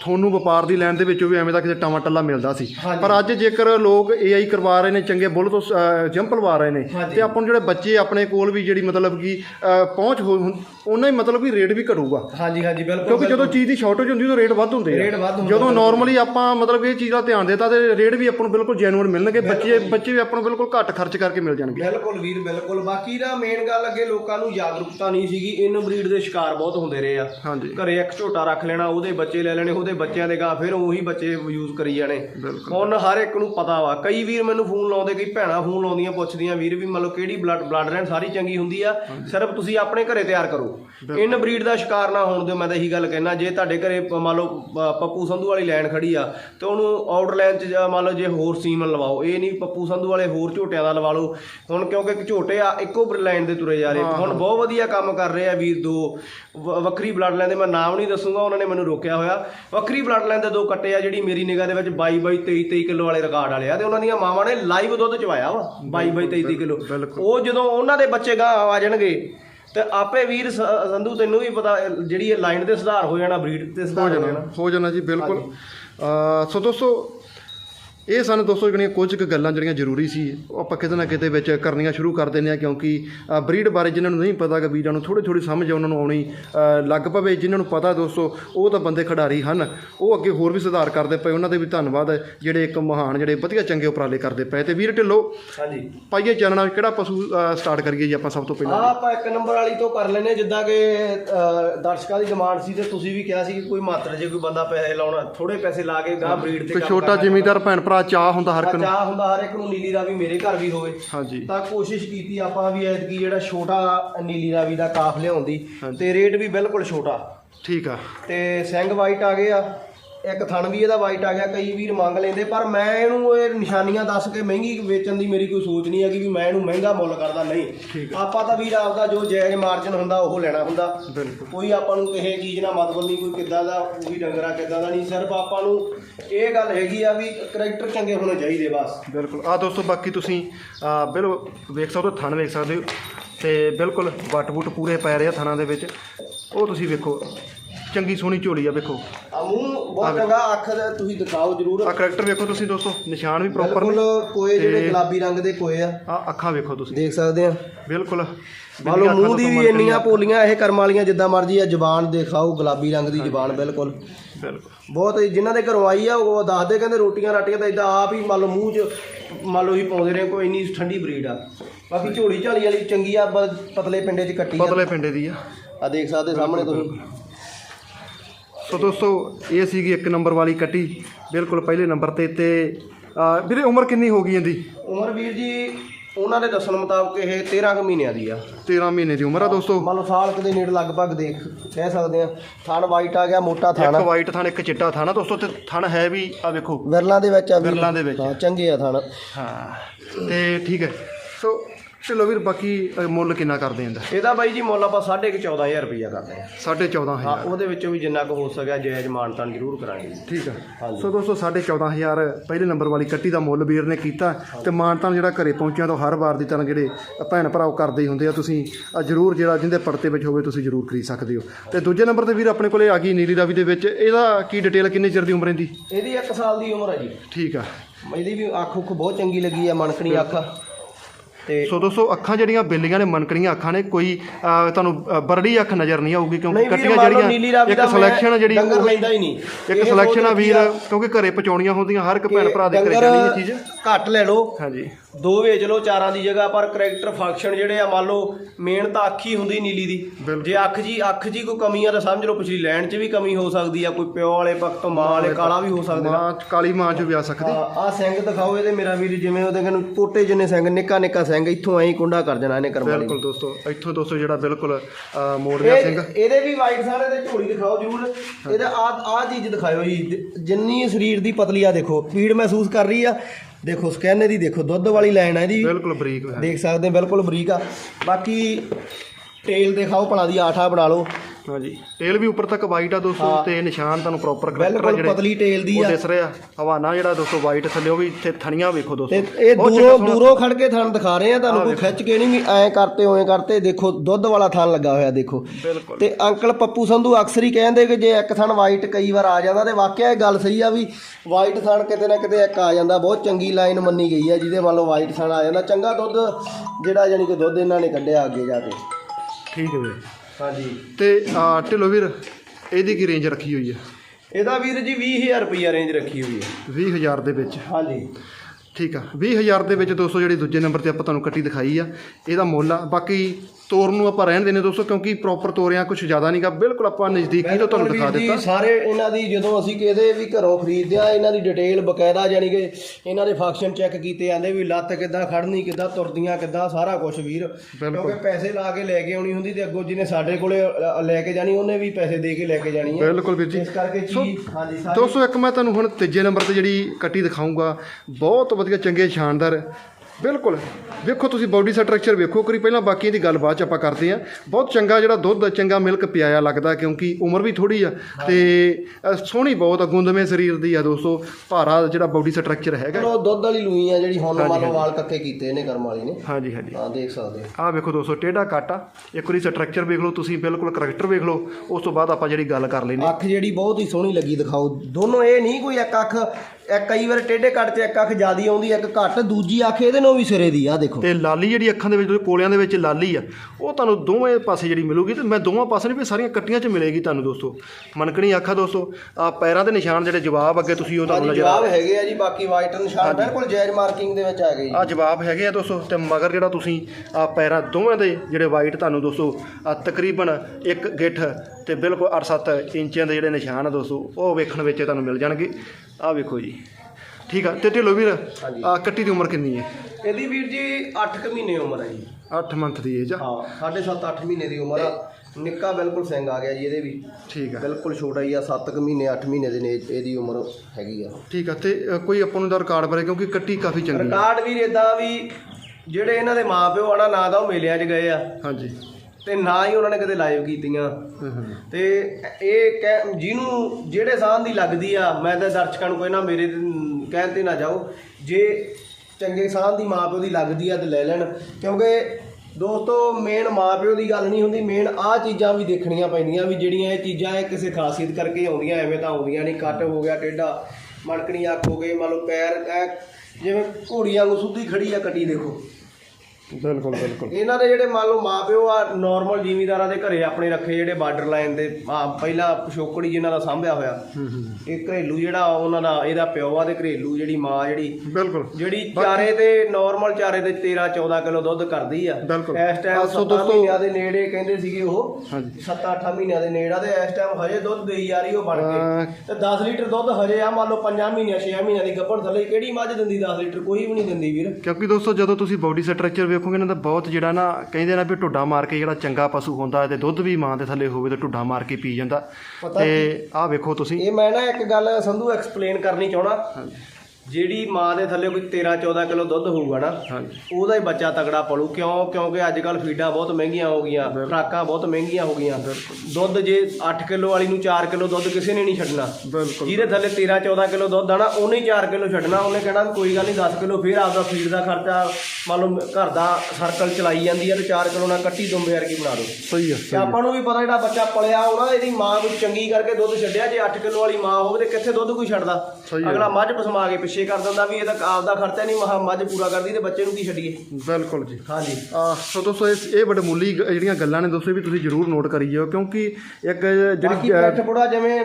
ਤੁਹਾਨੂੰ ਵਪਾਰ ਦੀ ਲੈਣ ਦੇ ਵਿੱਚੋਂ ਵੀ ਐਵੇਂ ਦਾ ਕਿਸੇ ਟਾਵਾ ਟੱਲਾ ਮਿਲਦਾ ਸੀ। ਪਰ ਅੱਜ ਜੇਕਰ ਲੋਕ ਏਆਈ ਕਰਵਾ ਰਹੇ ਨੇ ਚੰਗੇ ਬੁੱਲ ਤੋਂ ਜੰਪ ਲਵਾ ਰਹੇ ਨੇ। ਤੇ ਆਪਾਂ ਨੂੰ ਜਿਹੜੇ ਬੱਚੇ ਆਪਣੇ ਕੋਲ ਵੀ ਜਿਹੜੀ ਮਤਲਬ ਕਿ ਪਹੁੰਚ ਹੋ ਉਹਨਾਂ ਹੀ ਮਤਲਬ ਵੀ ਰੇਟ ਵੀ ਘਟੂਗਾ। ਹਾਂਜੀ ਹਾਂਜੀ ਬਿਲਕੁਲ ਕਿਉਂਕਿ ਜਦੋਂ ਚੀਜ਼ ਦੀ ਸ਼ਾਰਟੇਜ ਹੁੰਦੀ ਉਦੋਂ ਰੇਟ ਵੱਧ ਹੁੰਦੇ ਆ। ਰੇਟ ਵੱਧ ਹੁੰਦਾ, ਜਦੋਂ ਨਾਰਮਲੀ ਆਪਾਂ ਮਤਲਬ ਇਹ ਚੀਜ਼ ਦਾ ਧਿਆਨ ਦੇਤਾ ਤੇ ਰੇਟ ਵੀ ਆਪਾਂ ਨੂੰ ਬਿਲਕੁਲ ਜੈਨੂਇਨ ਮਿਲਣਗੇ ਬੱਚੇ ਬੱਚੇ ਵੀ ਆਪਾਂ ਨੂੰ ਬਿਲਕੁਲ ਘੱਟ ਖਰਚ ਕਰਕੇ ਮਿਲ ਜਾਣਗੇ। ਬਿਲਕੁਲ ਵੀਰ ਬਿਲਕੁਲ। ਬਾਕੀ ਦਾ ਮੇਨ ਗੱਲ ਅੱਗੇ ਲੋਕਾਂ ਨੂੰ ਜਾਗਰੂਕਤਾ ਨਹੀਂ ਸੀਗੀ ਇਨ ਬਰੀਡ ਦੇ ਸ਼ਿਕਾਰ ਬਹੁਤ ਹੁੰਦੇ ਰਹੇ ਆ। ਹਾਂਜੀ। ਘਰੇ ਇੱਕ ਝੋਟਾ ਰੱਖ ਲੈਣਾ ਉਹਦੇ ਬੱਚੇ ਲੈ ਲੈਣੇ ਉਹਦੇ ਬੱਚਿਆਂ ਦੇ ਗਾਂ ਫਿਰ ਉਹੀ ਬੱਚੇ ਯੂਜ਼ ਕਰੀ ਜਾਣੇ। ਹੁਣ ਹਰ ਇੱਕ ਨੂੰ ਪਤਾ ਵਾ। ਕਈ ਵੀਰ ਮੈਨੂੰ ਫੋਨ ਲਾਉਂਦੇ ਕਈ ਭੈਣਾਂ ਫੋਨ ਲਾਉਂਦੀਆਂ ਪੁੱਛਦੀਆਂ ਵੀਰ ਵੀ ਮਤਲਬ ਕਿਹੜੀ ਬਲੱਡ ਬਲੱਡ ਲਾਈਨ ਸਾਰੀ ਚੰਗੀ ਹੁੰਦੀ ਆ? ਸਿਰਫ ਤੁਸੀਂ ਆਪਣੇ ਘਰੇ ਤਿਆਰ ਕਰੋ। ਇਨ ਬਰੀਡ ਦਾ ਸ਼ਿਕਾਰ ਨਾ ਹੋਣ ਦਿਓ ਮੈਂ ਤਾਂ ਇਹੀ ਗੱਲ ਕਹਿਣਾ। ਜੇ ਤੁਹਾਡੇ ਘਰੇ ਮੰਨ ਲਓ ਪੱਪੂ ਸੰਧੂ ਵਾਲੀ ਲਾਈਨ ਖੜੀ ਆ ਤੇ ਉਹਨੂੰ ਆਊਟਰ ਲਾਈਨ 'ਚ ਮੰਨ ਲਓ ਜੇ ਹੋਰ ਸੀਮਨ ਲਵਾਓ। ਇਹ ਨਹੀਂ ਪੱਪੂ ਸੰਧੂ ਵਾਲੇ ਹੋਰ ਝੋਟਿਆਂ ਦਾ ਲਵਾ ਲਓ। ਹੁਣ ਕਿਉਂਕਿ ਇੱਕ ਝੋਟੇ ਆ ਇੱਕੋ ਲਾਈਨ ਦੇ ਤੁਰੇ ਜਾ ਰਹੇ। ਹੁਣ ਬਹੁਤ ਵਧੀਆ ਕੰਮ ਕਰ ਰਹੇ ਆ ਵੀਰ ਦੋ। ਵੱਖਰੀ ਬਲੱਡ ਲਾਈਨ ਦੇ ਮੈਂ ਨਾਮ ਨਹੀਂ ਦੱਸੂਗਾ ਉਹਨਾਂ ਨੇ ਮੈਨੂੰ ਰੋਕਿਆ ਹੋਇਆ। ਵੱਖਰੀ ਬਲੱਡ ਲਾਈਨ ਦੇ ਦੋ ਕੱਟੇ ਆ ਜਿਹੜੀ ਮੇਰੀ ਨਿਗਾਹ ਦੇ ਵਿੱਚ 22 22 23 23 ਕਿਲੋ ਵਾਲੇ ਰਿਕਾਰਡ ਵਾਲੇ ਆ। ਤੇ ਉਹਨਾਂ ਦੀਆਂ ਮਾਵਾਂ ਨੇ ਲਾਈਵ ਦੁੱਧ ਚਵਾਇਆ ਵਾ 22 22 23 23 ਕਿਲੋ। ਉਹ ਜਦੋਂ ਉਹਨਾਂ ਦੇ ਬੱਚੇ ਗਾਂ ਆ ਜਾਣਗੇ ਤੇ ਆਪੇ ਵੀਰ ਸੰਧੂ ਤੈਨੂੰ ਵੀ ਪਤਾ ਜਿਹੜੀ ਇਹ ਲਾਈਨ ਤੇ ਸੁਧਾਰ ਹੋ ਜਾਣਾ ਬਰੀਡ ਤੇ ਸੁਧਾਰ ਹੋ ਜਾਣਾ ਹੋ ਜਾਣਾ ਜੀ ਬਿਲਕੁਲ। ਸੋ ਦੋਸਤੋ ਇਹ ਸਾਨੂੰ ਦੋਸਤੋ ਜਿਹੜੀਆਂ ਕੁਝ ਕੁ ਗੱਲਾਂ ਜਿਹੜੀਆਂ ਜ਼ਰੂਰੀ ਸੀ ਉਹ ਆਪਾਂ ਕਿਤੇ ਨਾ ਕਿਤੇ ਵਿੱਚ ਕਰਨੀਆਂ ਸ਼ੁਰੂ ਕਰ ਦਿੰਦੇ ਆ ਕਿਉਂਕਿ ਬਰੀਡ ਬਾਰੇ ਜਿਨ੍ਹਾਂ ਨੂੰ ਨਹੀਂ ਪਤਾ ਕਿ ਵੀਰਾਂ ਨੂੰ ਥੋੜੀ ਥੋੜੀ ਸਮਝ ਉਹਨਾਂ ਨੂੰ ਆਉਣੀ ਲੱਗ ਪਵੇ ਜਿਨ੍ਹਾਂ ਨੂੰ ਪਤਾ ਦੋਸਤੋ ਉਹ ਤਾਂ ਬੰਦੇ ਖਿਡਾਰੀ ਹਨ। ਉਹ ਅੱਗੇ ਹੋਰ ਵੀ ਸੁਧਾਰ ਕਰਦੇ ਪਏ ਉਹਨਾਂ ਦੇ ਵੀ ਧੰਨਵਾਦ ਜਿਹੜੇ ਇੱਕ ਮਹਾਨ ਜਿਹੜੇ ਵਧੀਆ ਚੰਗੇ ਉਪਰਾਲੇ ਕਰਦੇ ਪਏ। ਤੇ ਵੀਰ ਢਿੱਲੋਂ ਹਾਂਜੀ। ਪਾਈਏ ਚਾਨਣਾ ਕਿਹੜਾ ਪਸ਼ੂ ਸਟਾਰਟ ਕਰੀਏ ਜੀ ਆਪਾਂ ਸਭ ਤੋਂ ਪਹਿਲਾਂ? ਆਪਾਂ ਇੱਕ ਨੰਬਰ ਵਾਲੀ ਤੋਂ ਕਰ ਲੈਨੇ ਜਿੱਦਾਂ ਕਿ ਦਰਸ਼ਕਾਂ ਦੀ ਡਿਮਾਂਡ ਸੀ ਤੇ ਤੁਸੀਂ ਵੀ ਕਿਹਾ ਸੀ ਕਿ ਕੋਈ ਮਾਤਰ ਜੇ ਕੋਈ ਬੰਦਾ ਪੈਸੇ ਲਾਉਣਾ ਥੋੜੇ ਪੈਸੇ ਲਾ ਕੇ ਗਾਂ ਬਰੀਡ ਤੇ ਛੋਟਾ ਜ਼ਿਮੀਂਦਾਰ ਭੈਣ ਭਰਾ ਚਾਹ ਹੁੰਦਾ ਹਰ ਇੱਕ ਨੂੰ? ਚਾਹ ਹੁੰਦਾ ਹਰ ਇੱਕ ਨੂੰ ਨੀਲੀ ਰਾਵੀ ਮੇਰੇ ਘਰ ਵੀ ਹੋਵੇ। ਹਾਂਜੀ। ਤਾਂ ਕੋਸ਼ਿਸ਼ ਕੀਤੀ ਆਪਾਂ ਵੀ ਐਤਕੀ ਜਿਹੜਾ ਛੋਟਾ ਨੀਲੀ ਰਾਵੀ ਦਾ ਕਾਫ ਲਿਆਉਣ ਦੀ ਤੇ ਰੇਟ ਵੀ ਬਿਲਕੁਲ ਛੋਟਾ। ਠੀਕ ਆ। ਤੇ ਸਿੰਘ ਵਾਈਟ ਆ ਗਏ ਆ। ਇੱਕ ਥਣ ਵੀ ਇਹਦਾ ਵਾਈਟ ਆ ਗਿਆ ਕਈ ਵੀਰ ਮੰਗ ਲੈਂਦੇ ਪਰ ਮੈਂ ਇਹਨੂੰ ਇਹ ਨਿਸ਼ਾਨੀਆਂ ਦੱਸ ਕੇ ਮਹਿੰਗੀ ਵੇਚਣ ਦੀ ਮੇਰੀ ਕੋਈ ਸੋਚ ਨਹੀਂ ਹੈਗੀ ਵੀ ਮੈਂ ਇਹਨੂੰ ਮਹਿੰਗਾ ਮੁੱਲ ਕਰਦਾ ਨਹੀਂ। ਆਪਾਂ ਤਾਂ ਵੀਰ ਆਪਦਾ ਜੋ ਜਾਇਜ਼ ਮਾਰਜਨ ਹੁੰਦਾ ਉਹ ਲੈਣਾ ਹੁੰਦਾ। ਬਿਲਕੁਲ। ਕੋਈ ਆਪਾਂ ਨੂੰ ਕਿਸੇ ਚੀਜ਼ ਨਾਲ ਮਤਲਬ ਨਹੀਂ ਕੋਈ ਕਿੱਦਾਂ ਦਾ ਕੋਈ ਡੰਗਰਾ ਕਿੱਦਾਂ ਦਾ ਨਹੀਂ। ਸਿਰਫ ਆਪਾਂ ਨੂੰ ਇਹ ਗੱਲ ਹੈਗੀ ਆ ਵੀ ਕਰੈਕਟਰ ਚੰਗੇ ਹੋਣੇ ਚਾਹੀਦੇ ਬਸ। ਬਿਲਕੁਲ। ਆ ਦੋਸਤੋ ਬਾਕੀ ਤੁਸੀਂ ਆ ਬਿਲ ਵੇਖ ਸਕਦੇ ਹੋ ਥਣ ਵੇਖ ਸਕਦੇ ਹੋ। ਤੇ ਬਿਲਕੁਲ ਵੱਟ ਵੁੱਟ ਪੂਰੇ ਪੈ ਰਹੇ ਆ ਥਣਾਂ ਦੇ ਵਿੱਚ। ਉਹ ਤੁਸੀਂ ਵੇਖੋ। ਚੰਗੀ ਸੋਹਣੀ ਝੋਲੀ ਆ ਵੇਖੋ। ਆ ਮੂੰਹ ਬਹੁਤ ਚੰਗਾ ਅੱਖ ਦਾ ਤੁਸੀਂ ਦਿਖਾਓ ਜਰੂਰ। ਆ ਕਰੈਕਟਰ ਵੇਖੋ ਤੁਸੀਂ ਦੋਸਤੋ ਨਿਸ਼ਾਨ ਵੀ ਪ੍ਰੋਪਰ ਨੇ। ਬਿਲਕੁਲ ਕੋਏ ਜਿਹੜੇ ਗੁਲਾਬੀ ਰੰਗ ਦੇ ਕੋਏ ਆ। ਆ ਅੱਖਾਂ ਵੇਖੋ ਤੁਸੀਂ। ਦੇਖ ਸਕਦੇ ਆ। ਬਿਲਕੁਲ। ਮੰਨ ਲਓ ਮੂੰਹ ਦੀ ਵੀ ਇੰਨੀਆਂ ਪੋਲੀਆਂ ਇਹ ਕਰਮ ਵਾਲੀਆਂ ਜਿੱਦਾਂ ਮਰਜ਼ੀ ਆ ਜ਼ਬਾਨ ਦਿਖਾਓ ਗੁਲਾਬੀ ਰੰਗ ਦੀ ਜ਼ਬਾਨ ਬਿਲਕੁਲ। ਬਿਲਕੁਲ। ਬਹੁਤ ਜਿਨ੍ਹਾਂ ਦੇ ਘਰੋਂ ਆਈ ਆ ਉਹ ਦੱਸਦੇ ਕਹਿੰਦੇ ਰੋਟੀਆਂ ਰਾਟੀਆਂ ਤਾਂ ਇਦਾਂ ਆਪ ਹੀ ਮੰਨ ਲਓ ਮੂੰਹ 'ਚ ਮੰਨ ਲਓ ਹੀ ਪਾਉਂਦੇ ਰਹੇ ਕੋਈ ਇੰਨੀ ਠੰਡੀ ਬਰੀਡ ਆ। ਬਾਕੀ ਝੋਲੀ ਝਾਲੀ ਵਾਲੀ ਚੰਗੀ ਆ ਪਤਲੇ ਪਿੰਡੇ 'ਚ ਕੱਟੀ ਆ। ਪਤਲੇ ਪਿੰਡੇ ਦੀ ਆ। ਆ ਦੇਖ ਸਕਦੇ ਸਾਹਮਣੇ ਤੁਸੀਂ। ਸੋ ਦੋਸਤੋ ਇਹ ਸੀਗੀ ਇੱਕ ਨੰਬਰ ਵਾਲੀ ਕੱਟੀ। ਬਿਲਕੁਲ ਪਹਿਲੇ ਨੰਬਰ ਤੇ ਤੇ ਵੀਰੇ ਉਮਰ ਕਿੰਨੀ ਹੋ ਗਈ ਇਹਦੀ? ਉਮਰ ਵੀਰ ਜੀ ਉਹਨਾਂ ਦੇ ਦੱਸਣ ਮੁਤਾਬਕ ਇਹ 13 ਕੁ ਮਹੀਨਿਆਂ ਦੀ ਆ। 13 ਮਹੀਨੇ ਦੀ ਉਮਰ ਆ ਦੋਸਤੋ। ਮੰਨ ਲਓ ਸਾਲ ਕੁ ਦੇ ਨੇੜੇ ਲਗਭਗ ਦੇਖ ਕਹਿ ਸਕਦੇ ਆ। ਥਣ ਵਾਈਟ ਆ ਗਿਆ ਮੋਟਾ ਥਣ ਇੱਕ ਵਾਈਟ ਥਣ ਇੱਕ ਚਿੱਟਾ ਥਣ ਆ ਦੋਸਤੋ ਤੇ ਥਣ ਹੈ ਵੀ ਆ ਵੇਖੋ। ਵਿਰਲਾਂ ਦੇ ਵਿੱਚ ਆ ਵੀਰ। ਵਿਰਲਾਂ ਦੇ ਵਿੱਚ। ਹਾਂ ਚੰਗੇ ਆ ਥਣ। ਹਾਂ ਤੇ ਠੀਕ ਹੈ। ਸੋ ਚਲੋ ਵੀਰ ਬਾਕੀ ਅ, ਮੁੱਲ ਕਿੰਨਾ ਕਰਦੇ ਇਹਦਾ ਇਹਦਾ ਬਾਈ ਜੀ ਮੁੱਲ ਆਪਾਂ 14500 ਰੁਪਈਆ ਕਰਦੇ ਆ 14500 ਹਾਂ ਉਹਦੇ ਵਿੱਚੋਂ ਵੀ ਜਿੰਨਾ ਕੁ ਹੋ ਸਕਿਆ ਜਾਇਜ਼ ਮਾਨਤਾਨ ਜ਼ਰੂਰ ਕਰਾਂਗੇ ਜੀ। ਠੀਕ ਹੈ ਹਾਂਜੀ। ਸੋ ਦੋਸਤੋ 14500 ਪਹਿਲੇ ਨੰਬਰ ਵਾਲੀ ਕੱਟੀ ਦਾ ਮੁੱਲ ਵੀਰ ਨੇ ਕੀਤਾ ਤੇ ਮਾਨਤਾਨ ਜਿਹੜਾ ਘਰੇ ਪਹੁੰਚਿਆ ਤਾਂ ਹਰ ਵਾਰ ਦੀ ਤਰ੍ਹਾਂ ਜਿਹੜੇ ਭੈਣ ਭਰਾ ਉਹ ਕਰਦੇ ਹੀ ਹੁੰਦੇ ਆ ਤੁਸੀਂ ਅ, ਜ਼ਰੂਰ ਜਿਹੜਾ ਜਿੰਦੇ ਪੜਤੇ ਵਿੱਚ ਹੋਵੇ ਤੁਸੀਂ ਜ਼ਰੂਰ ਖਰੀਦ ਸਕਦੇ ਹੋ। ਤੇ ਦੂਜੇ ਨੰਬਰ ਤੇ ਵੀਰ ਆਪਣੇ ਕੋਲੇ ਆ ਗਈ ਨੀਲੀ ਰਾਵੀ ਦੇ ਵਿੱਚ। ਇਹਦਾ ਕੀ ਡਿਟੇਲ ਕਿੰਨੇ ਚਿਰ ਦੀ ਉਮਰ ਇਹਦੀ? ਇਹਦੀ 1 ਸਾਲ ਦੀ ਉਮਰ ਹੈ ਜੀ। ਠੀਕ ਆ। ਇਹਦੀ ਵੀ ਅੱਖ ਉੱਖ ਬਹੁਤ ਚੰਗੀ ਲੱਗੀ ਆ ਮਣਕਣੀ ਅੱਖ। ਤੇ ਸੋ ਦੋਸਤੋ ਅੱਖਾਂ ਜਿਹੜੀਆਂ ਬਿੱਲੀਆਂ ਨੇ ਮਨਕਣੀਆਂ ਅੱਖਾਂ ਨੇ ਕੋਈ ਤੁਹਾਨੂੰ ਬਰੜੀ ਅੱਖ ਨਜ਼ਰ ਨਹੀਂ ਆਊਗੀ ਕਿਉਂਕਿ ਨਹੀਂ ਵੀਰ ਕੱਟੀਆਂ ਮੰਨ ਲਓ ਨੀਲੀ ਜਿਹੜੀਆਂ ਰਾਵੀ ਇੱਕ ਦਾ ਮੈਂ ਸਿਲੈਕਸ਼ਨ ਜਿਹੜੀ ਡੰਗਰ ਉਹ- ਲੈਂਦਾ ਹੀ ਨਹੀਂ। ਇੱਕ ਇਹ ਸਿਲੈਕਸ਼ਨ ਆ ਵੀਰ ਰੱਖੀ ਆ ਕਿਉਂਕਿ ਘਰੇ ਪਚਾਉਣੀਆਂ ਹੁੰਦੀਆਂ ਹਰ ਇੱਕ ਭੈਣ ਭਰਾ ਦੇ ਘਰੇ ਜਾਣੀ ਇਹ ਚੀਜ਼। ਘੱਟ ਲੈ ਲਓ। ਹਾਂਜੀ। ਦੋ ਵੇਚ ਲਓ ਚਾਰਾਂ ਦੀ ਜਗ੍ਹਾ ਪਰ ਕਰੈਕਟਰ ਫੰਕਸ਼ਨ ਜਿਹੜੇ ਆ ਮੰਨ ਲਓ ਮੇਨ ਤਾਂ ਅੱਖ ਹੀ ਹੁੰਦੀ ਨੀਲੀ ਦੀ। ਜੇ ਅੱਖ ਜੀ ਅੱਖ ਜੀ ਕੋਈ ਕਮੀ ਆ ਤਾਂ ਸਮਝ ਲਓ ਪਿਛਲੀ ਲਾਈਨ 'ਚ ਵੀ ਕਮੀ ਹੋ ਸਕਦੀ ਆ ਕੋਈ ਪਿਓ ਵਾਲੇ ਪੱਖ ਤੋਂ ਮਾਂ ਵਾਲੇ ਕਾਲਾ ਵੀ ਹੋ ਸਕਦਾ। ਮਾਂ ਕਾਲੀ ਮਾਂ ਚ ਵੀ ਆ ਸਕਦੀ। ਆ ਸਿੰਘ ਦਿਖਾਓ ਇਹਦੇ ਮੇਰਾ ਵੀਰ ਜਿਵੇਂ ਉਹਦੇ ਕਹਿੰਦੇ ਪੋਟੇ ਜਿੰਨੇ ਸਿੰਘ ਨਿੱਕਾ ਨਿੱਕਾ ਸਿੰਘ ਇੱਥੋਂ ਐਂ ਕੁੰਡਾ ਕਰ ਦੇਣਾ ਇਹਨੇ ਕਰਮ ਵਾਲੀ। ਬਿਲਕੁਲ ਦੋਸਤੋ ਇੱਥੋਂ ਦੋਸਤੋ ਜਿਹੜਾ ਬਿਲਕੁਲ ਮੋੜ ਗਿਆ ਸਿੰਘ। ਇਹ- ਇਹਦੇ ਵੀ ਵਾਈਟ ਸਾਰੇ ਦੇ ਝੋਲੀ ਦਿਖਾਓ ਜਰੂਰ। ਇਹਦਾ ਆ ਆ ਚੀਜ਼ ਦਿਖਾਇਓ ਜੀ ਜ- ਜਿੰਨੀ ਸਰੀਰ ਦੀ ਪਤਲੀ ਆ ਦੇਖੋ ਪੀੜ ਮਹਿਸੂਸ ਕਰ ਰਹੀ ਆ। ਦੇਖੋ ਸਕੈਨ ਦੀ ਦੇਖੋ ਦੁੱਧ ਵਾਲੀ ਲਾਈਨ ਆ ਇਹਦੀ। ਬਿਲਕੁਲ ਬਰੀਕ ਹੈ ਦੇਖ ਸਕਦੇ ਹੋ ਬਿਲਕੁਲ ਬਰੀਕ ਆ। ਬਾਕੀ ਟੇਲ ਦਿਖਾਓ ਭਲਾ ਦੀ ਆਠਾ ਬਣਾ ਲਓ। ਹਾਂਜੀ। ਟੇਲ ਵੀ ਉੱਪਰ ਤੱਕ ਵਾਈਟ ਆ ਦੋਸਤੋ। ਤੇ ਨਿਸ਼ਾਨ ਤੁਹਾਨੂੰ ਪ੍ਰੋਪਰ ਕਰੈਕਟਰ ਜਿਹੜੇ ਪਤਲੀ ਟੇਲ ਦੀ ਉਹ ਆ ਦਿਸ ਰਿਹਾ। ਹਵਾਨਾ ਜਿਹੜਾ ਦੋਸਤੋ ਵਾਈਟ ਥੱਲੇ ਉਹ ਵੀ ਇੱਥੇ ਥਣੀਆਂ ਵੇਖੋ ਦੋਸਤੋ। ਤੇ ਇਹ ਦੂਰੋਂ ਦੂਰੋਂ ਖੜ ਕੇ ਥਣ ਦਿਖਾ ਰਹੇ ਆ ਤੁਹਾਨੂੰ ਕੋਈ ਖਿੱਚ ਕੇ ਨਹੀਂ ਵੀ ਐਂ ਕਰਤੇ ਓਏ ਕਰਤੇ ਦੇਖੋ ਦੁੱਧ ਵਾਲਾ ਥਣ ਲੱਗਾ ਹੋਇਆ ਦੇਖੋ। ਤੇ ਅੰਕਲ ਪੱਪੂ ਸੰਧੂ ਅਕਸਰ ਹੀ ਕਹਿੰਦੇ ਕਿ ਜੇ ਇੱਕ ਥਣ ਵਾਈਟ ਕਈ ਵਾਰ ਆ ਜਾਂਦਾ ਤੇ ਵਾਕਿਆ ਇਹ ਗੱਲ ਸਹੀ ਆ ਵੀ ਵਾਈਟ ਥਣ ਕਿਤੇ ਨਾ ਕਿਤੇ ਇੱਕ ਆ ਜਾਂਦਾ। ਬਹੁਤ ਚੰਗੀ ਲਾਈਨ ਮੰਨੀ ਗਈ ਆ ਜਿਹਦੇ ਮੰਨ ਲਓ ਵਾਈਟ ਥਣ ਆ ਜਾਂਦਾ। ਚੰਗਾ ਦੁੱਧ ਜਿਹੜਾ ਯਾਨੀ ਕਿ ਦੁੱਧ ਇਹਨਾਂ ਨੇ ਕੱਢਿਆ ਅੱਗੇ ਜਾ ਕੇ। ਠੀਕ ਹੈ ਵੀਰੇ। ਹਾਂਜੀ। ਤੇ ਆ, ਢਿੱਲੋਂ ਵੀਰ ਇਹਦੀ ਕੀ ਰੇਂਜ ਰੱਖੀ ਹੋਈ ਹੈ ਇਹਦਾ ਵੀਰ ਜੀ 20000 ਰੁਪਈਆ ਰੇਂਜ ਰੱਖੀ ਹੋਈ ਹੈ 20000 ਦੇ ਵਿੱਚ? ਹਾਂਜੀ। ਠੀਕ ਆ। 20000 ਦੇ ਵਿੱਚ ਦੋਸਤੋ ਜਿਹੜੀ ਦੂਜੇ ਨੰਬਰ ਤੇ ਆਪਾਂ ਤੁਹਾਨੂੰ ਕੱਟੀ ਦਿਖਾਈ ਆ ਇਹਦਾ ਮੁੱਲ ਆ। ਬਾਕੀ ਤੋਰਨ ਨੂੰ ਆਪਾਂ ਰਹਿਣ ਦੇਨੇ ਦੋਸਤੋ ਕਿਉਂਕਿ ਪ੍ਰੋਪਰ ਤੋਰਿਆ ਕੁਝ ਜ਼ਿਆਦਾ ਨਹੀਂਗਾ ਬਿਲਕੁਲ ਆਪਾਂ ਨਜ਼ਦੀਕੀ ਤੋਂ ਤੁਹਾਨੂੰ ਦਿਖਾ ਦਿੱਤਾ। ਸਾਰੇ ਇਹਨਾਂ ਦੀ ਜਦੋਂ ਅਸੀਂ ਕਿਤੇ ਵੀ ਘਰੋਂ ਖਰੀਦਦੇ ਆ ਇਹਨਾਂ ਦੀ ਡਿਟੇਲ ਬਕਾਇਦਾ ਯਾਨੀ ਕਿ ਇਹਨਾਂ ਦੇ ਫੰਕਸ਼ਨ ਚੈੱਕ ਕੀਤੇ ਜਾਂਦੇ ਵੀ ਲੱਤ ਕਿੱਦਾਂ ਖੜਨੀ ਕਿੱਦਾਂ ਤੁਰਦੀਆਂ ਕਿੱਦਾਂ ਸਾਰਾ ਕੁਝ ਵੀਰ। ਕਿਉਂਕਿ ਪੈਸੇ ਲਾ ਕੇ ਲੈ ਕੇ ਆਉਣੀ ਹੁੰਦੀ ਤੇ ਅੱਗੋਂ ਜਿਹਨੇ ਸਾਡੇ ਕੋਲੇ ਲੈ ਕੇ ਜਾਣੀ ਉਹਨੇ ਵੀ ਪੈਸੇ ਦੇ ਕੇ ਲੈ ਕੇ ਜਾਣੀ ਹੈ। ਬਿਲਕੁਲ ਵੀਰ ਜੀ। ਇਸ ਕਰਕੇ ਚੀਜ਼ ਹਾਂਜੀ ਸਾਰੀ ਦੋਸਤੋ ਇੱਕ ਮੈਂ ਤੁਹਾਨੂੰ ਹੁਣ ਤੀਜੇ ਨੰਬਰ ਤੇ ਜਿਹੜੀ ਕੱਟੀ ਦਿਖਾਊਂਗਾ ਬਹੁਤ ਵਧੀਆ ਚੰਗੇ ਸ਼ਾਨਦਾਰ ਬਿਲਕੁਲ। ਵੇਖੋ ਤੁਸੀਂ ਬਾਡੀ ਸਟਰਕਚਰ ਵੇਖੋ ਕਰੀ ਪਹਿਲਾਂ ਬਾਕੀ ਦੀ ਗੱਲ ਬਾਅਦ ਚ ਆਪਾਂ ਕਰਦੇ ਹਾਂ। ਬਹੁਤ ਚੰਗਾ ਜਿਹੜਾ ਦੁੱਧ ਚੰਗਾ ਮਿਲਕ ਪਿਆਇਆ ਲੱਗਦਾ ਕਿਉਂਕਿ ਉਮਰ ਵੀ ਥੋੜੀ ਆ। ਤੇ ਸੋਹਣੀ ਬਹੁਤ ਆ ਗੁੰਦਵੇਂ ਸਰੀਰ ਦੀ ਆ ਦੋਸਤੋ। ਭਾਰਾ ਜਿਹੜਾ ਬਾਡੀ ਸਟਰਕਚਰ ਹੈਗਾ। ਚਲੋ ਦੁੱਧ ਵਾਲੀ ਲੂਈ ਆ ਜਿਹੜੀ ਹੁਣ ਮੰਨ ਵਾਲ ਕੱਕੇ ਕੀਤੇ ਇਹਨੇ ਕਰਮ ਵਾਲੀ ਨੇ। ਹਾਂਜੀ ਹਾਂਜੀ। ਹਾਂ ਦੇਖ ਸਕਦੇ। ਆਹ ਵੇਖੋ ਦੋਸਤੋ ਟੇਢਾ ਕੱਟ ਆ। ਇੱਕ ਵਾਰੀ ਸਟਰਕਚਰ ਵੇਖ ਲਓ ਤੁਸੀਂ ਬਿਲਕੁਲ ਕਰੈਕਟਰ ਵੇਖ ਲਓ। ਉਸ ਤੋਂ ਬਾਅਦ ਆਪਾਂ ਜਿਹੜੀ ਗੱਲ ਕਰ ਲੈਣੀ ਅੱਖ ਜਿਹੜੀ ਬਹੁਤ ਹੀ ਸੋਹਣੀ ਲੱਗੀ ਦਿਖਾਓ। ਦੋਨੋਂ ਇਹ ਨਹੀਂ ਕੋਈ ਇੱਕ ਅੱਖ ਇੱਕ ਕਈ ਵਾਰ ਟੇਢੇ ਕੱਟ 'ਚ ਇੱਕ ਅੱਖ ਜਿਆਦੀ ਆਉਂਦੀ ਇੱਕ ਘੱਟ ਦੂਜੀ ਅੱਖ ਇਹਦੇ ਨਾਲੋਂ ਵੀ ਸਿਰੇ ਦੀ ਆ ਦੇਖੋ। ਤੇ ਲਾਲੀ ਜਿਹੜੀ ਅੱਖਾਂ ਦੇ ਵਿੱਚ ਕੋਲਿਆਂ ਦੇ ਵਿੱਚ ਲਾਲੀ ਆ ਉਹ ਤੁਹਾਨੂੰ ਦੋਵੇਂ ਪਾਸੇ ਜਿਹੜੀ ਮਿਲੂਗੀ ਤੇ ਮੈਂ ਦੋਵਾਂ ਪਾਸੇ ਨਹੀਂ ਵੀ ਸਾਰੀਆਂ ਕੱਟੀਆਂ 'ਚ ਮਿਲੇਗੀ ਤੁਹਾਨੂੰ ਦੋਸਤੋ। ਮਨਕਣੀ ਅੱਖਾਂ ਦੋਸਤੋ ਆ ਪੈਰਾਂ ਦੇ ਨਿਸ਼ਾਨ ਜਿਹੜੇ ਜਵਾਬ ਅੱਗੇ ਤੁਸੀਂ ਉਹ ਤੁਹਾਨੂੰ ਨਜ਼ਰ ਜਵਾਬ ਹੈਗੇ ਆ ਜੀ ਬਾਕੀ ਵਾਈਟ ਨਿਸ਼ਾਨ ਬਿਲਕੁਲ ਜਾਇਜ਼ ਮਾਰਕਿੰਗ ਦੇ ਵਿੱਚ ਆ ਗਏ ਆ ਜਵਾਬ ਹੈਗੇ ਆ ਦੋਸਤੋ ਤੇ ਮਗਰ ਜਿਹੜਾ ਤੁਸੀਂ ਆ ਪੈਰਾਂ ਦੋਵਾਂ ਦੇ ਜਿਹੜੇ ਵਾਈਟ ਤੁਹਾਨੂੰ ਦੋਸਤੋ ਆ ਤਕਰੀਬਨ ਇੱਕ ਗਿੱਠ ਤੇ ਬਿਲਕੁਲ 8-7 ਇੰਚਾਂ ਦੇ ਜਿਹੜੇ ਨਿਸ਼ਾਨ ਆ ਦੋਸਤੋ ਉਹ ਵੇਖਣ ਵਿੱਚ ਤੁਹਾਨੂੰ ਮਿਲ ਜਾਣਗੇ। ਆ ਵੇਖੋ ਜੀ। ਠੀਕ ਆ ਤੇ ਢਿੱਲੋ ਵੀਰ ਆ ਕੱਟੀ ਦੀ ਉਮਰ ਕਿੰਨੀ ਹੈ? ਇਹਦੀ ਵੀਰ ਜੀ 8 ਕੁ ਮਹੀਨੇ ਉਮਰ ਹੈ ਜੀ। 8 ਮੰਥ ਦੀ ਏਜ ਆ। ਹਾਂ 7.5 8 ਮਹੀਨੇ ਦੀ ਉਮਰ ਆ। ਨਿੱਕਾ ਬਿਲਕੁਲ ਸਿੰਘ ਆ ਗਿਆ ਜੀ ਇਹਦੇ ਵੀ। ਠੀਕ ਆ। ਬਿਲਕੁਲ ਛੋਟਾ ਹੀ ਆ 7 ਕੁ ਮਹੀਨੇ 8 ਮਹੀਨੇ ਦੇ ਨੇ ਇਹਦੀ ਉਮਰ ਹੈਗੀ ਆ। ਠੀਕ ਆ ਤੇ ਅ, ਕੋਈ ਆਪਾਂ ਨੂੰ ਦਾ ਰਿਕਾਰਡ ਬਾਰੇ ਕਿਉਂਕਿ ਕੱਟੀ ਕਾਫੀ ਚੰਗੀ ਰਿਕਾਰਡ ਵੀਰ ਇਦਾਂ ਵੀ ਜਿਹੜੇ ਇਹਨਾਂ ਦੇ ਮਾਪਿਓ ਆ ਨਾ ਨਾ ਤਾਂ ਉਹ ਮੇਲਿਆਂ 'ਚ ਗਏ ਆ। ਹਾਂਜੀ। ਤੇ ਨਾ ਹੀ ਉਹਨਾਂ ਨੇ ਕਦੇ ਲਾਈਵ ਕੀਤੀਆਂ। ਹੂੰ ਹੂੰ। ਤੇ ਇਹ ਕਹਿ- ਜਿਹਨੂੰ ਜਿਹੜੇ ਸਾਹ ਦੀ ਲੱਗਦੀ ਆ ਮੈਂ ਤਾਂ ਦਰਸ਼ਕਾਂ ਨੂੰ ਕਹਿਣਾ ਮੇਰੇ ਤੇ- ਕਹਿਣ ਤੇ ਨਾ ਜਾਓ, ਜੇ ਚੰਗੇ ਸਾਹ ਦੀ ਮਾਂ ਪਿਓ ਦੀ ਲੱਗਦੀ ਆ ਤੇ ਲੈ ਲੈਣ, ਕਿਉਂਕਿ ਦੋਸਤੋ ਮੇਨ ਮਾਂ ਪਿਓ ਦੀ ਗੱਲ ਨਹੀਂ ਹੁੰਦੀ ਮੇਨ ਆਹ ਚੀਜ਼ਾਂ ਵੀ ਦੇਖਣੀਆਂ ਪੈਂਦੀਆਂ ਵੀ ਜਿਹੜੀਆਂ ਇਹ ਚੀਜ਼ਾਂ ਇਹ ਕਿਸੇ ਖਾਸੀਅਤ ਕਰਕੇ ਆਉਂਦੀਆਂ, ਐਵੇਂ ਤਾਂ ਆਉਂਦੀਆਂ ਨਹੀਂ, ਕੱਟ ਹੋ ਗਿਆ ਟੇਢਾ, ਮਣਕਣੀ ਅੱਖ ਹੋ ਗਈ, ਮੰਨ ਲਓ ਪੈਰ ਜਿਵੇਂ ਘੋੜੀਆਂ ਨੂੰ ਸੁੱਧੀ ਖੜੀ ਆ, ਕੱਟੀ ਦੇਖੋ। ਬਿਲਕੁਲ ਬਿਲਕੁਲ। ਇਹਨਾਂ ਦੇ ਜਿਹੜੇ ਮੰਨ ਲਓ ਮਾਪਿਓ ਆ ਨਾਰਮਲ ਜ਼ਿਮੀਂਦਾਰਾਂ ਦੇ ਘਰੇ ਆਪਣੇ ਰੱਖੇ ਜਿਹੜੇ ਬਾਰਡਰ ਲਾਈਨ ਦੇ ਆ ਪਹਿਲਾ ਪਿਛੋਕੜੀ ਜਿਨ੍ਹਾਂ ਦਾ ਸਾਂਭਿਆ ਹੋਇਆ। ਇਹ ਘਰੇਲੂ ਜਿਹੜਾ ਉਹਨਾਂ ਦਾ ਇਹਦਾ ਪਿਓ ਆ ਤੇ ਘਰੇਲੂ ਜਿਹੜੀ ਮਾਂ ਜਿਹੜੀ ਬਿਲਕੁਲ। ਜਿਹੜੀ ਚਾਰੇ ਤੇ ਨਾਰਮਲ ਚਾਰੇ ਤੇ 13 14 ਕਿਲੋ ਦੁੱਧ ਕਰਦੀ ਆ। ਇਸ ਟਾਈਮ ਆਹ 7 ਸੋ ਦੋਸਤੋ- ਮਹੀਨਿਆਂ ਦੇ ਨੇੜੇ ਕਹਿੰਦੇ ਸੀਗੇ ਉਹ ਹਾਂਜੀ। 7-8 ਮਹੀਨਿਆਂ ਦੇ ਨੇੜੇ ਤੇ ਇਸ ਟਾਈਮ ਹਜੇ ਦੁੱਧ ਦੇਈ ਜਾ ਰਹੀ ਉਹ ਬਣ ਕੇ। ਤੇ 10 ਲੀਟਰ ਦੁੱਧ ਹਜੇ ਆ ਮੰਨ ਲਓ 5 ਮਹੀਨਿਆਂ 6 ਮਹੀਨਿਆਂ ਦੀ ਗੱਭਣ ਥੱਲੇ ਕਿਹੜੀ ਮੱਝ ਦਿੰਦੀ 10 ਲੀਟਰ? ਕੋਈ ਵੀ ਨਹੀਂ ਦਿੰਦੀ ਵੀਰ। ਕਿਉਂਕਿ ਦੋਸਤੋ ਜਦੋਂ ਤੁਸੀਂ ਬਾਡੀ ਸਟਰਕਚਰ ਵੇਖੋਗੇ ਨਾ ਤਾਂ ਬਹੁਤ ਜਿਹੜਾ ਨਾ ਕਹਿੰਦੇ ਨਾ ਵੀ ਢੁੱਡਾ ਮਾਰ ਕੇ ਜਿਹੜਾ ਚੰਗਾ ਪਸ਼ੂ ਹੁੰਦਾ ਤੇ ਦੁੱਧ ਵੀ ਮਾਂ ਦੇ ਥੱਲੇ ਹੋਵੇ ਤਾਂ ਢੁੱਡਾ ਮਾਰ ਕੇ ਪੀ ਜਾਂਦਾ। ਤੇ ਆਹ ਵੇਖੋ ਤੁਸੀਂ। ਇਹ ਮੈਂ ਨਾ ਇੱਕ ਗੱਲ ਸੰਧੂ ਐਕਸਪਲੇਨ ਕਰਨੀ ਚਾਹਣਾ ਜਿਹੜੀ ਮਾਂ ਦੇ ਥੱਲੇ ਕੋਈ 13 14 ਕਿਲੋ ਦੁੱਧ ਹੋਊਗਾ ਨਾ ਹਾਂਜੀ। ਉਹਦਾ ਹੀ ਬੱਚਾ ਤਗੜਾ ਪਲੂ ਕਿਉਂ? ਕਿਉਂਕਿ ਅੱਜ ਕੱਲ ਫੀਡਾਂ ਬਹੁਤ ਮਹਿੰਗੀਆਂ ਹੋ ਗਈਆਂ ਖੁਰਾਕਾਂ ਬਹੁਤ ਮਹਿੰਗੀਆਂ ਹੋ ਗਈਆਂ। ਦੁੱਧ ਜੇ 8 ਕਿਲੋ ਵਾਲੀ ਨੂੰ 4 ਕਿਲੋ ਦੁੱਧ ਕਿਸੇ ਨੇ ਨਹੀਂ ਛੱਡਣਾ। ਜਿਹਦੇ ਥੱਲੇ 13 14 ਕਿਲੋ ਦੁੱਧ ਆਣਾ ਉਹਨੇ ਹੀ 4 ਕਿਲੋ ਛੱਡਣਾ। ਉਹਨੇ ਕਹਿਣਾ ਕੋਈ ਗੱਲ ਨਹੀਂ 10 ਕਿਲੋ ਫਿਰ ਆਪਦਾ ਫੀਡ ਦਾ ਖਰਚਾ ਮੰਨ ਲਓ ਘਰ ਦਾ ਸਰਕਲ ਚਲਾਈ ਜਾਂਦੀ ਹੈ ਤੇ 4 ਕਿਲੋ ਨਾਲ ਕੱਟੀ ਦੁੰਬੇ ਵਰਗੀ ਬਣਾ ਦਿਓ। ਸਹੀ ਆ ਤੇ ਆਪਾਂ ਨੂੰ ਵੀ ਪਤਾ ਜਿਹੜਾ ਬੱਚਾ ਪਲਿਆ ਹੋਣਾ ਇਹਦੀ ਮਾਂ ਨੂੰ ਚੰਗੀ ਕਰਕੇ ਦੁੱਧ ਛੱਡਿਆ। ਜੇ 8 ਕਿਲੋ ਵਾਲੀ ਮਾਂ ਹੋਵੇ ਤੇ ਕਿੱਥੇ ਦੁੱਧ ਕੋਈ ਛੱਡਦਾ? ਹੈ। ਅਗਲਾ ਮੱਝ ਪਸਮਾ ਕੇ ਪਿੱਛੇ ਕਰ ਦਿੰਦਾ ਵੀ ਇਹਦਾ ਆਪਦਾ ਖਰਚਾ ਨਹੀਂ ਮਹਾ ਮੱਝ ਪੂਰਾ ਕਰਦੀ ਤੇ ਬੱਚੇ ਨੂੰ ਕੀ ਛੱਡੀਏ? ਬਿਲਕੁਲ ਜੀ। ਹਾਂਜੀ। ਆ ਸੋ ਦੋਸਤੋ ਇਸ ਇਹ ਵਡਮੁੱਲੀ ਗ- ਜਿਹੜੀਆਂ ਗੱਲਾਂ ਨੇ ਦੋਸਤੋ ਇਹ ਵੀ ਤੁਸੀਂ ਜ਼ਰੂਰ ਨੋਟ ਕਰੀ ਜਾਓ ਕਿਉਂਕਿ ਇੱਕ ਬਾਕੀ ਜਿਹੜੀ ਪੈਠ ਬੁੜਾ ਜਿਵੇਂ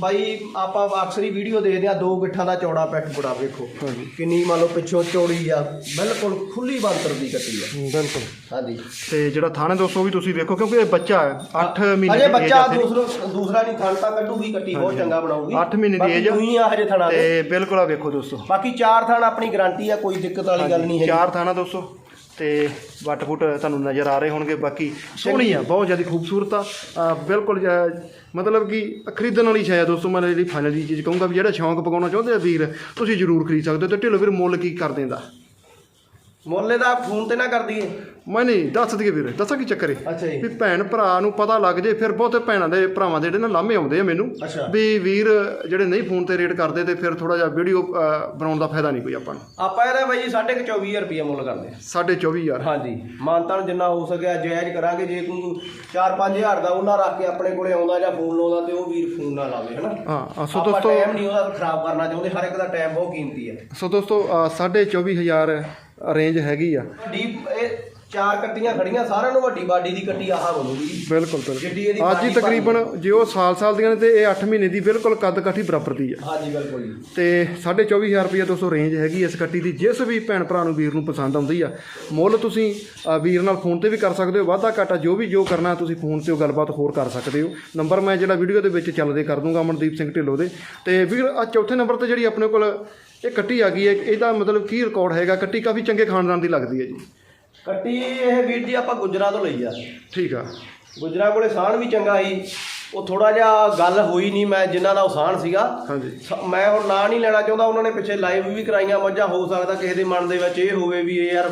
ਬਾਈ ਆਪਾਂ ਅਕਸਰ ਹੀ ਵੀਡੀਓ ਦੇਖਦੇ ਆ ਦੋ ਗਿੱਠਾਂ ਦਾ ਚੌੜਾ ਪੈਠ ਬੁੜਾ ਵੇਖੋ। ਹਾਂਜੀ। ਕਿੰਨੀ ਮੰਨ ਲਓ ਪਿੱਛੋਂ ਚੌੜੀ ਆ ਬਿਲਕੁਲ ਖੁੱਲੀ ਬਾਂਤਰ ਦੀ ਕੱਟੀ ਆ। ਬਿਲਕੁਲ। ਹਾਂਜੀ। ਤੇ ਜਿਹੜਾ ਥਾਣੇ ਦੋਸਤੋ ਵੀ ਤੁਸੀਂ ਵੇਖੋ ਕਿਉਂਕਿ ਇਹ ਬੱਚਾ ਹੈ 8 ਮਹੀਨੇ ਅਜੇ ਦੀ age ਬੱਚਾ ਦੂਸਰੋ ਦੂਸਰਾ ਨਹੀਂ ਥਣ ਤਾਂ ਕੱਢੂਗੀ ਕੱਟੀ ਬਹੁਤ ਚੰਗਾ ਬਣਾਉਗੀ ਅੱਠ ਮਹੀਨੇ ਦੀ ਬਾਕੀ age ਆ। ਉਹੀ ਆ ਹਜੇ ਥਣਾ ਦੇ। ਤੇ ਬਿਲਕੁਲ ਆ ਵੇਖੋ ਦੋਸਤੋ। ਬਾਕੀ ਚਾਰ ਥਣ ਆਪਣੀ ਗਾਰੰਟੀ ਆ ਕੋਈ ਦਿੱਕਤ ਵਾਲੀ ਗੱਲ ਨਹੀਂ ਹੈ ਚਾਰ ਥਾਣਾ ਦੋਸਤੋ ਤੇ ਵੱਟ ਫੁੱਟ ਤੁਹਾਨੂੰ ਨਜ਼ਰ ਆ ਰਹੇ ਹੋਣਗੇ ਬਾਕੀ ਸੋਹਣੀ ਆ ਬਹੁਤ ਜ਼ਿਆਦਾ ਖੂਬਸੂਰਤ ਆ। ਬਿਲਕੁਲ ਮਤਲਬ ਕਿ ਖਰੀਦਣ ਵਾਲੀ ਸ਼ਾਇਦ ਦੋਸਤੋ ਮੈਂ ਜਿਹੜੀ ਫਾਈਨਲ ਚੀਜ਼ ਕਹੂੰਗਾ ਵੀ ਜਿਹੜਾ ਸ਼ੌਂਕ ਪਕਾਉਣਾ ਚਾਹੁੰਦੇ ਆ ਵੀਰ ਤੁਸੀਂ ਜ਼ਰੂਰ ਖਰੀਦ ਸਕਦੇ ਹੋ ਤੇ ਢਿੱਲੋ ਵੀਰ ਮੁੱਲ ਕੀ ਕਰ ਦਿੰਦਾ? ਮੁੱਲੇ ਦਾ ਫੋਨ ਤੇ ਨਾ ਕਰ ਦਈਏ। ਮੈਂ ਨਹੀਂ ਦੱਸ ਦਈਏ ਵੀਰ ਦੱਸਾਂ ਕੀ ਚੱਕਰ ਹੈ ਅੱਛਾ ਜੀ। ਵੀ ਭੈਣ ਭਰਾ ਨੂੰ ਪਤਾ ਲੱਗ ਜੇ ਫਿਰ ਬਹੁਤੇ ਭੈਣਾਂ ਦੇ ਭਰਾਵਾਂ ਦੇ ਜਿਹੜੇ ਨਾ ਲਾਮੇ ਆਉਂਦੇ ਆ ਮੈਨੂੰ ਵੀ ਵੀਰ ਜਿਹੜੇ ਨਹੀਂ ਫੋਨ ਤੇ ਰੇਟ ਕਰਦੇ ਤੇ ਫਿਰ ਥੋੜਾ ਜਿਹਾ ਵੀਡੀਓ ਬਣਾਉਣ ਦਾ ਫਾਇਦਾ ਨਹੀਂ ਕੋਈ ਆਪਾਂ ਨੂੰ। ਆਪਾਂ ਇਹਦਾ ਬਾਈ ਜੀ 24000 ਰੁਪਏ ਮੁੱਲ ਕਰਦੇ ਆ। ਸਾਢੇ 24000 ਹਾਂਜੀ। ਮਾਨਤਾਨ ਜਿੰਨਾ ਹੋ ਸਕਿਆ ਜਾਇਜ਼ ਕਰਾਂਗੇ ਜੇ ਕੋਈ 4-5000 ਦਾ ਉਹਨਾਂ ਰੱਖ ਕੇ ਆਪਣੇ ਕੋਲੇ ਆਉਂਦਾ ਜਾਂ ਫੋਨ ਲਾਉਂਦਾ ਤੇ ਉਹ ਵੀਰ ਫੋਨ ਨਾ ਲਾਵੇ ਹਨਾ? ਹਾਂ ਸੋ ਦੋਸਤੋ ਟਾਈਮ ਨਹੀਂ ਉਹਦਾ ਖਰਾਬ ਕਰਨਾ ਚਾਹੁੰਦੇ ਹਰ ਇੱਕ ਦਾ ਟਾਈਮ ਬਹੁਤ ਕੀਮਤੀ ਹੈ। ਸੋ ਦੋਸਤੋ ਅ, ਸਾਢੇ 24000 ਰੇਂਜ ਹੈਗੀ ਆ। ਡੀਪ ਚਾਰ ਕੱਟੀਆਂ ਖੜੀਆਂ ਸਾਰਿਆਂ ਨੂੰ ਵੱਡੀ ਬਾਡੀ ਦੀ ਕੱਟੀ ਆਹ ਬਣੂਗੀ ਬਿਲਕੁਲ ਜਿੱਡੀ ਬਿਲਕੁਲ ਇਹਦੀ ਅੱਜ ਹੀ ਬਾਡੀ ਤਕਰੀਬਨ ਜੇ ਉਹ ਸਾਲ ਸਾਲ ਦੀਆਂ ਨੇ ਤੇ ਇਹ 8 ਮਹੀਨੇ ਦੀ ਬਿਲਕੁਲ ਕੱਦ ਕਾਠੀ ਬਰਾਬਰ ਦੀ ਆ। ਹਾਂਜੀ ਬਿਲਕੁਲ ਜੀ। ਤੇ 24500 ਰੁਪਏ ਦੋਸਤੋ ਰੇਂਜ ਹੈਗੀ ਇਸ ਕੱਟੀ ਦੀ। ਜਿਸ ਵੀ ਭੈਣ ਭਰਾ ਨੂੰ ਵੀਰ ਨੂੰ ਪਸੰਦ ਆਉਂਦੀ ਆ ਮੁੱਲ ਤੁਸੀਂ ਅ, ਵੀਰ ਨਾਲ ਫੋਨ ਤੇ ਵੀ ਕਰ ਸਕਦੇ ਹੋ ਵਾਧਾ ਘਾਟਾ ਜੋ ਵੀ ਜੋ ਕਰਨਾ ਤੁਸੀਂ ਫੋਨ ਤੇ ਉਹ ਗੱਲਬਾਤ ਹੋਰ ਕਰ ਸਕਦੇ ਹੋ। ਨੰਬਰ ਮੈਂ ਜਿਹੜਾ ਵੀਡੀਓ ਦੇ ਵਿੱਚ ਚੱਲਦੇ ਕਰ ਦੂੰਗਾ ਅਮਨਦੀਪ ਸਿੰਘ ਢਿੱਲੋਂ ਦੇ। ਤੇ ਵੀਰ ਆ ਚੌਥੇ ਨੰਬਰ ਤੇ ਜਿਹੜੀ ਆਪਣੇ ਕੋਲ ਇਹ ਕੱਟੀ ਆ ਗਈ ਹੈ ਇਹਦਾ ਮਤਲਬ ਕੀ ਰਿਕਾਰਡ ਹੈਗਾ? ਕੱਟੀ ਕਾਫੀ ਚੰਗੇ ਖਾਨਦਾਨ ਦੀ ਲੱਗਦੀ ਹੈ ਜੀ। ਕੱਟੀ ਇਹ ਵੀਰ ਜੀ ਆਪਾਂ ਗੁਜਰਾ ਤੋਂ ਲਈ ਆ। ਠੀਕ ਆ। ਗੁਜਰਾ ਕੋਲੇ ਸਾਣ ਵੀ ਚੰਗਾ ਸੀ। ਉਹ ਥੋੜਾ ਜਿਹਾ ਗੱਲ ਹੋਈ ਨਹੀਂ ਮੈਂ ਜਿਨ੍ਹਾਂ ਦਾ ਉਹ ਸਾਣ ਸੀਗਾ। ਹਾਂਜੀ। ਮੈਂ ਹੁਣ ਨਾਂ ਨਹੀਂ ਲੈਣਾ ਚਾਹੁੰਦਾ ਉਹਨਾਂ ਨੇ ਪਿੱਛੇ ਲਾਈਵ ਵੀ ਕਰਾਈਆਂ ਮੱਝਾਂ ਹੋ ਸਕਦਾ ਕਿਸੇ ਦੇ ਮਨ ਦੇ ਵਿੱਚ ਇਹ ਹੋਵੇ ਵੀ ਇਹ ਯਾਰ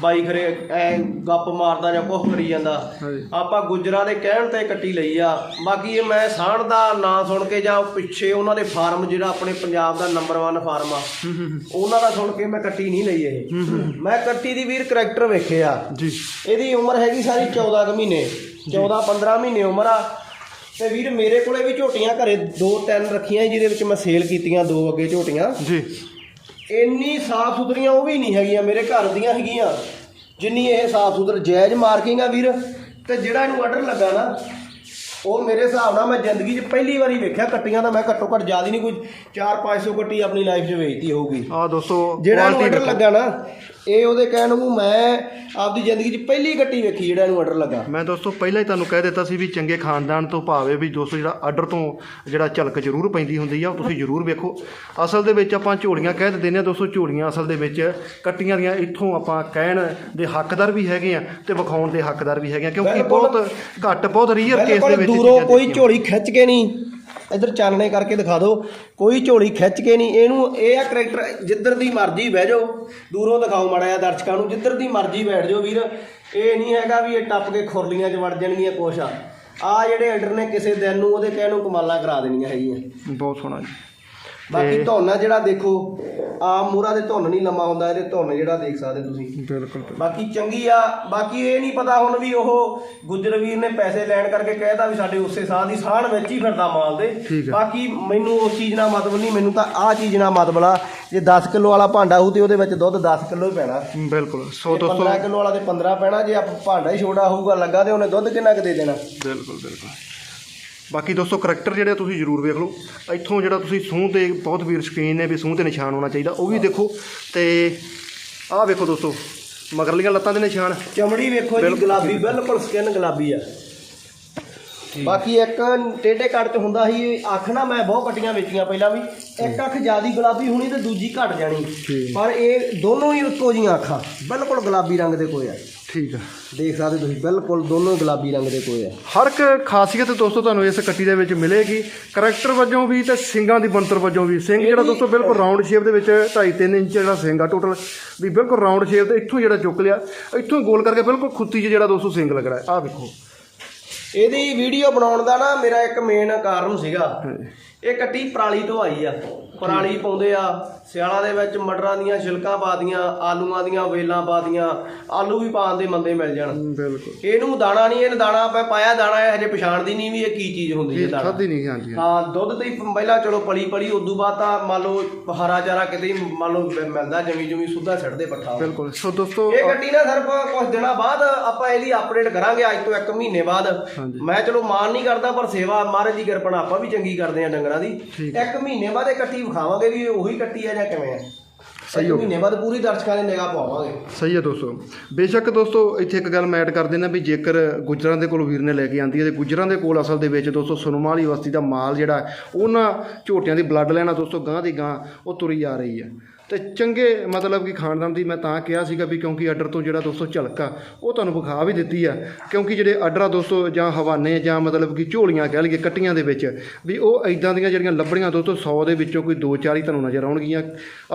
ਬਾਈ ਖਰੇ ਐ ਗੱਪ ਮਾਰਦਾ ਜਾਂ ਕੁਝ ਕਰੀ ਜਾਂਦਾ। ਆਪਾਂ ਗੁਜਰਾਂ ਦੇ ਕਹਿਣ ਤੇ ਕੱਟੀ ਲਈ ਆ। ਬਾਕੀ ਇਹ ਮੈਂ ਸਾਣ ਦਾ ਨਾਂ ਸੁਣ ਕੇ ਜਾਂ ਪਿੱਛੇ ਉਹਨਾਂ ਦੇ ਫਾਰਮ ਜਿਹੜਾ ਆਪਣੇ ਪੰਜਾਬ ਦਾ ਨੰਬਰ 1 ਫਾਰਮ ਆ ਉਹਨਾਂ ਦਾ ਸੁਣ ਕੇ ਮੈਂ ਕੱਟੀ ਨਹੀਂ ਲਈ ਇਹ। ਮੈਂ ਕੱਟੀ ਦੀ ਵੀਰ ਕਰੈਕਟਰ ਵੇਖਿਆ ਜੀ। ਇਹਦੀ ਉਮਰ ਹੈਗੀ ਸਾਰੀ 14 ਕੁ ਮਹੀਨੇ 14 15 ਮਹੀਨੇ ਉਮਰ ਆ। ਤੇ ਵੀਰ ਮੇਰੇ ਕੋਲੇ ਵੀ ਝੋਟੀਆਂ ਘਰੇ ਦੋ ਤਿੰਨ ਰੱਖੀਆਂ ਜਿਹਦੇ ਵਿੱਚ ਮੈਂ ਸੇਲ ਕੀਤੀਆਂ ਦੋ ਅੱਗੇ ਝੋਟੀਆਂ। ਜੀ। ਇੰਨੀ ਸਾਫ਼ ਸੁਥਰੀਆਂ ਉਹ ਵੀ ਨਹੀਂ ਹੈਗੀਆਂ ਮੇਰੇ ਘਰ ਦੀਆਂ ਹੈਗੀਆਂ। ਜਿੰਨੀ ਇਹ ਸਾਫ਼ ਸੁਥਰ ਜਾਇਜ਼ ਮਾਰਕਿੰਗ ਆ ਵੀਰ ਤੇ ਜਿਹੜਾ ਇਹਨੂੰ ਆਰਡਰ ਲੱਗਾ ਨਾ ਉਹ ਮੇਰੇ ਹਿਸਾਬ ਨਾਲ ਮੈਂ ਜ਼ਿੰਦਗੀ 'ਚ ਪਹਿਲੀ ਵਾਰੀ ਵੇਖਿਆ ਕੱਟੀਆਂ ਦਾ ਮੈਂ ਘੱਟੋ ਘੱਟ ਜ਼ਿਆਦਾ ਨਹੀਂ ਕੋਈ 4-500 ਕੱਟੀ ਆਪਣੀ ਲਾਈਫ 'ਚ ਵੇਚਤੀ ਹੋਊਗੀ। ਆ ਦੋਸਤੋ ਜਿਹੜਾ ਆਰਡਰ ਲੱਗਾ ਨਾ ਇਹ ਉਹਦੇ ਕਹਿਣ ਨੂੰ ਮੈਂ ਆਪਦੀ ਜ਼ਿੰਦਗੀ 'ਚ ਪਹਿਲੀ ਗੱਟੀ ਵੇਖੀ ਜਿਹੜਾ ਇਹਨੂੰ ਆਰਡਰ ਲੱਗਾ ਮੈਂ ਦੋਸਤੋ ਪਹਿਲਾਂ ਹੀ ਤੁਹਾਨੂੰ ਕਹਿ ਦਿੱਤਾ ਸੀ ਵੀ ਚੰਗੇ ਖਾਨਦਾਨ ਤੋਂ ਭਾਵੇਂ ਵੀ ਦੋਸਤੋ ਜਿਹੜਾ ਆਰਡਰ ਤੋਂ ਜਿਹੜਾ ਝਲਕ ਜ਼ਰੂਰ ਪੈਂਦੀ ਹੁੰਦੀ ਆ ਉਹ ਤੁਸੀਂ ਜ਼ਰੂਰ ਵੇਖੋ ਅਸਲ ਦੇ ਵਿੱਚ ਆਪਾਂ ਝੋਲੀਆਂ ਕਹਿ ਦਿੰਦੇ ਨੇ ਦੋਸਤੋ ਝੋਲੀਆਂ ਅਸਲ ਦੇ ਵਿੱਚ ਕੱਟੀਆਂ ਦੀਆਂ ਇੱਥੋਂ ਆਪਾਂ ਕਹਿਣ ਦੇ ਹੱਕਦਾਰ ਵੀ ਹੈਗੇ ਆ ਤੇ ਵਿਖਾਉਣ ਦੇ ਹੱਕਦਾਰ ਵੀ ਹੈਗੇ ਆ ਕਿਉਂਕਿ। ਬਹੁਤ ਘੱਟ ਬਹੁਤ ਰੀਅਰ ਕੇਸ ਦੇ ਵਿੱਚ ਦੂਰੋਂ ਕੋਈ। ਝੋਲੀ ਖਿੱਚ ਕੇ ਨਹੀਂ ਇੱਧਰ ਚਾਨਣੇ ਕਰਕੇ ਦਿਖਾ ਦਿਓ। ਕੋਈ ਝੋਲੀ ਖਿੱਚ ਕੇ ਨਹੀਂ, ਇਹਨੂੰ ਇਹ ਆ ਕਰੈਕਟਰ ਜਿੱਧਰ ਦੀ ਮਰਜ਼ੀ ਬਹਿ ਜਾਓ। ਦੂਰੋਂ ਦਿਖਾਓ ਮਾੜਾ ਜਿਹਾ ਦਰਸ਼ਕਾਂ ਨੂੰ, ਜਿੱਧਰ ਦੀ ਮਰਜ਼ੀ ਬੈਠ ਜਾਓ ਵੀਰ। ਇਹ ਨਹੀਂ ਹੈਗਾ ਵੀ ਇਹ ਟੱਪ ਕੇ ਖੁਰਲੀਆਂ 'ਚ ਵੜ ਜਾਣਗੀਆਂ, ਕੁਛ ਆ। ਆ ਜਿਹੜੇ ਐਡਰ ਨੇ ਕਿਸੇ ਦਿਨ ਨੂੰ, ਉਹਦੇ ਕਹਿਣ ਨੂੰ ਕਮਾਲਾਂ ਕਰਾ ਦੇਣੀਆਂ ਹੈਗੀਆਂ। ਬਹੁਤ ਸੋਹਣਾ ਜੀ। ਬਾਕੀ ਧੁੰਨ ਜਿਹੜਾ ਦੇਖੋ ਆਮ ਮੂਰਾ ਦੇ ਧੁੰਨ ਨਹੀਂ ਲੰਮਾ ਹੁੰਦਾ ਇਹਦੇ ਧੁੰਨ ਜਿਹੜਾ ਦੇਖ ਸਕਦੇ ਤੁਸੀਂ। ਬਿਲਕੁਲ ਬਾਕੀ ਚੰਗੀ ਆ ਬਾਕੀ ਇਹ ਨਹੀਂ ਪਤਾ ਹੁਣ ਵੀ ਉਹ ਗੁੱਜਰ ਵੀਰ ਨੇ ਪੈਸੇ ਲੈਣ ਕਰਕੇ ਕਹਿਤਾ ਵੀ ਸਾਡੇ ਉਸੇ ਸਾਹ ਦੀ ਸਾਹਣ ਵਿੱਚ ਹੀ ਫਿਰਦਾ ਮਾਲ ਦੇ। ਬਾਕੀ ਮੈਨੂੰ ਉਸ ਚੀਜ਼ ਨਾਲ ਮਤਲਬ ਨਹੀਂ ਮੈਨੂੰ ਤਾਂ ਆਹ ਚੀਜ਼ ਨਾਲ ਮਤਲਬ ਆ ਜੇ 10 ਕਿਲੋ ਵਾਲਾ ਭਾਂਡਾ ਹੋਊ ਤੇ ਉਹਦੇ ਵਿੱਚ ਦੁੱਧ 10 ਕਿਲੋ ਹੀ ਪੈਣਾ। ਬਿਲਕੁਲ ਸੋ ਜੇ ਦੋਸਤੋ 15 ਕਿਲੋ ਵਾਲਾ ਤੇ 15 ਪੈਣਾ ਜੇ ਆਪ ਭਾਂਡਾ ਹੀ ਛੋਟਾ ਹੋਊਗਾ ਲੱਗਾ ਤੇ ਉਹਨੇ ਦੁੱਧ ਕਿੰਨਾ ਕੁ ਦੇ ਦੇਣਾ। ਬਿਲਕੁਲ ਬਿਲਕੁਲ। ਬਾਕੀ ਦੋਸਤੋ ਕਰੈਕਟਰ ਜਿਹੜੇ ਤੁਸੀਂ ਜ਼ਰੂਰ ਵੇਖ ਲਓ। ਇੱਥੋਂ ਜਿਹੜਾ ਤੁਸੀਂ ਸੂਹ ਤੇ ਬਹੁਤ ਵੀਰ ਸ਼ਕੀਨ ਨੇ ਵੀ ਸੂਹ ਤੇ ਨਿਸ਼ਾਨ ਹੋਣਾ ਚਾਹੀਦਾ ਉਹ ਵੀ ਦੇਖੋ। ਤੇ ਆਹ ਵੇਖੋ ਦੋਸਤੋ ਮਗਰਲੀਆਂ ਲੱਤਾਂ ਦੇ ਨਿਸ਼ਾਨ। ਚਮੜੀ ਵੇਖੋ ਜੀ ਗੁਲਾਬੀ ਬਿਲਕੁਲ ਸਕਿਨ ਗੁਲਾਬੀ ਆ। ਬਾਕੀ ਇੱਕ ਟੇਢੇ ਕੱਟ ਚ ਹੁੰਦਾ ਸੀ ਅੱਖ ਨਾ ਮੈਂ ਬਹੁਤ ਕੱਟੀਆਂ ਵੇਚੀਆਂ ਪਹਿਲਾਂ ਵੀ। ਇੱਕ ਅੱਖ ਜਿਆਦੀ ਗੁਲਾਬੀ ਹੋਣੀ ਤੇ ਦੂਜੀ ਘਟ ਜਾਣੀ। ਪਰ ਇਹ ਦੋਨੋਂ ਹੀ ਇੱਕੋ ਜੀਆਂ ਅੱਖਾਂ ਬਿਲਕੁਲ ਗੁਲਾਬੀ ਰੰਗ ਦੇ ਕੋਏ ਆ। ਠੀਕ ਆ। ਦੇਖ ਸਕਦੇ ਤੁਸੀਂ ਬਿਲਕੁਲ ਦੋਨੋਂ ਗੁਲਾਬੀ ਰੰਗ ਦੇ ਕੋਏ ਆ। ਹਰ ਇੱਕ ਖਾਸੀਅਤ ਦੋਸਤੋ ਤੁਹਾਨੂੰ ਇਸ ਕੱਟੀ ਦੇ ਵਿੱਚ ਮਿਲੇਗੀ। ਕਰੈਕਟਰ ਵਜੋਂ ਵੀ ਤੇ ਸਿੰਗਾਂ ਦੀ ਬਣਤਰ ਵਜੋਂ ਵੀ। ਸਿੰਘ ਜਿਹੜਾ ਦੋਸਤੋ ਬਿਲਕੁਲ ਰਾਉਂਡ ਸ਼ੇਪ ਦੇ ਵਿੱਚ 2.5 3 ਇੰਚ ਜਿਹੜਾ ਸਿੰਘ ਆ ਟੋਟਲ ਵੀ ਬਿਲਕੁਲ ਰਾਉਂਡ ਸ਼ੇਪ ਤੇ ਇੱਥੋਂ ਜਿਹੜਾ ਚੁੱਕ ਲਿਆ। ਇੱਥੋਂ ਗੋਲ ਕਰਕੇ ਬਿਲਕੁਲ ਖੁੱਤੀ 'ਚ ਜਿਹੜਾ ਦੋਸਤੋ ਸਿੰਘ ਲੱਗਣਾ ਆਹ ਵੇਖੋ। ਇਹਦੀ ਵੀਡੀਓ ਬਣਾਉਣ ਦਾ ਨਾ ਮੇਰਾ ਇੱਕ ਮੇਨ ਕਾਰਨ ਸੀਗਾ। ਇਹ ਕੱਟੀ ਪਰਾਲੀ ਤੋਂ ਆਈ ਆ। ਪਰਾਲੀ ਪਾਉਂਦੇ ਆ ਸਿਆਲਾਂ ਦੇ ਵਿੱਚ ਮਟਰਾਂ ਦੀਆਂ ਛਿਲਕਾਂ ਪਾਦੀਆਂ ਆਲੂਆਂ ਦੀਆਂ ਵੇਲਾਂ ਪਾਦੀਆਂ ਆਲੂ ਵੀ ਪਾਉਣ ਦੇ ਮੰਦੇ ਮਿਲ ਜਾਣ। ਬਿਲਕੁਲ। ਇਹਨੂੰ ਦਾਣਾ ਨਹੀਂ ਇਹਨੇ ਦਾਣਾ ਆਪਾਂ ਪਾਇਆ ਦਾਣਾ ਇਹ ਹਜੇ ਪਛਾਣਦੀ ਨਹੀਂ ਵੀ ਇਹ ਕੀ ਚੀਜ਼ ਹੁੰਦੀ ਹੈ ਦਾਣਾ। ਖਾਦੀ ਨਹੀਂ ਹਾਂਜੀ ਹਾਂ ਦੁੱਧ ਤੇ ਪਹਿਲਾਂ ਚਲੋ ਪਲੀ ਪਲੀ ਉਦੋਂ ਬਾਅਦ ਤਾਂ ਮੰਨ ਲਓ ਹਰਾ ਚਾਰਾ ਕਿਤੇ ਮੰਨ ਲਓ ਮਿਲਦਾ ਜਮੀ ਜਮੀ ਸੁੱਧਾ ਛੱਡਦੇ ਪੱਠਾ ਬਿਲਕੁਲ। ਸੋ ਦੋਸਤੋ ਇਹ ਗੱਡੀ ਨਾ ਸਿਰਫ ਕੁਝ ਦਿਨਾਂ ਬਾਅਦ ਆਪਾਂ ਇਹਦੀ ਅਪਡੇਟ ਕਰਾਂਗੇ ਅੱਜ ਤੋਂ ਇੱਕ ਮਹੀਨੇ ਬਾਅਦ। ਮੈਂ ਚਲੋ ਮਾਨ ਨਹੀਂ ਕਰਦਾ ਪਰ ਸੇਵਾ ਮਹਾਰਾਜ ਦੀ ਕਿਰਪਾ ਨਾਲ ਆਪਾਂ ਵੀ ਚੰਗੀ ਕਰਦੇ ਆ ਡੰਗਰਾਂ ਦੀ। ਠੀਕ ਇੱਕ ਮਹੀਨੇ ਬਾਅਦ ਇਹ ਕੱਟੀ ਵਿਖਾਵਾਂਗੇ ਵੀ ਉਹੀ ਕੱਟੀ ਆ ਜਾਂ ਕਿਵੇਂ ਆ। ਸਹੀ ਹੋ ਮਹੀਨੇ ਬਾਅਦ ਪੂਰੀ ਦਰਸ਼ਕਾਂ ਦੀ ਨਿਗਾਹ ਪਾਵਾਂਗੇ ਸਹੀ ਹੈ ਦੋਸਤੋ। ਬੇਸ਼ੱਕ ਦੋਸਤੋ ਇੱਥੇ ਇੱਕ ਗੱਲ ਮੈਂ ਐਡ ਕਰ ਦਿੰਦਾ ਵੀ ਜੇਕਰ ਗੁੱਜਰਾਂ ਦੇ ਕੋਲ ਵੀਰ ਨੇ ਲੈ ਕੇ ਆਂਦੀ ਹੈ ਤੇ ਗੁੱਜਰਾਂ ਦੇ ਕੋਲ ਅਸਲ ਦੇ ਵਿੱਚ ਦੋਸਤੋ ਸੁਨਮਾ ਵਾਲੀ ਬਸਤੀ ਦਾ ਮਾਲ ਜਿਹੜਾ ਹੈ, ਉਹਨਾਂ ਝੋਟਿਆਂ ਦੀ ਬਲੱਡ ਲੈਣਾ ਦੋਸਤੋ ਗਾਂ ਦੀ ਗਾਂ ਉਹ ਤੁਰੀ ਆ ਰਹੀ ਹੈ। ਤੇ ਚੰਗੇ ਮਤਲਬ ਕਿ ਖਾਨਦਾਨ ਦੀ ਮੈਂ ਤਾਂ ਕਿਹਾ ਸੀਗਾ ਵੀ ਕਿਉਂਕਿ ਆਰਡਰ ਤੋਂ ਜਿਹੜਾ ਦੋਸਤੋ ਝਲਕਾ ਉਹ ਤੁਹਾਨੂੰ ਵਿਖਾ ਵੀ ਦਿੱਤੀ ਆ। ਕਿਉਂਕਿ ਜਿਹੜੇ ਆਰਡਰ ਆ ਦੋਸਤੋ ਜਾਂ ਹਵਾਨੇ ਜਾਂ ਮਤਲਬ ਕਿ ਝੋਲੀਆਂ ਕਹਿ ਲਈਏ ਕੱਟੀਆਂ ਦੇ ਵਿੱਚ ਵੀ ਉਹ ਇਦਾਂ ਦੀਆਂ ਜਿਹੜੀਆਂ ਲੱਭੜੀਆਂ ਦੋਸਤੋ 100 ਦੇ ਵਿੱਚੋਂ ਕੋਈ 2-4 ਹੀ ਤੁਹਾਨੂੰ ਨਜ਼ਰ ਆਉਣਗੀਆਂ।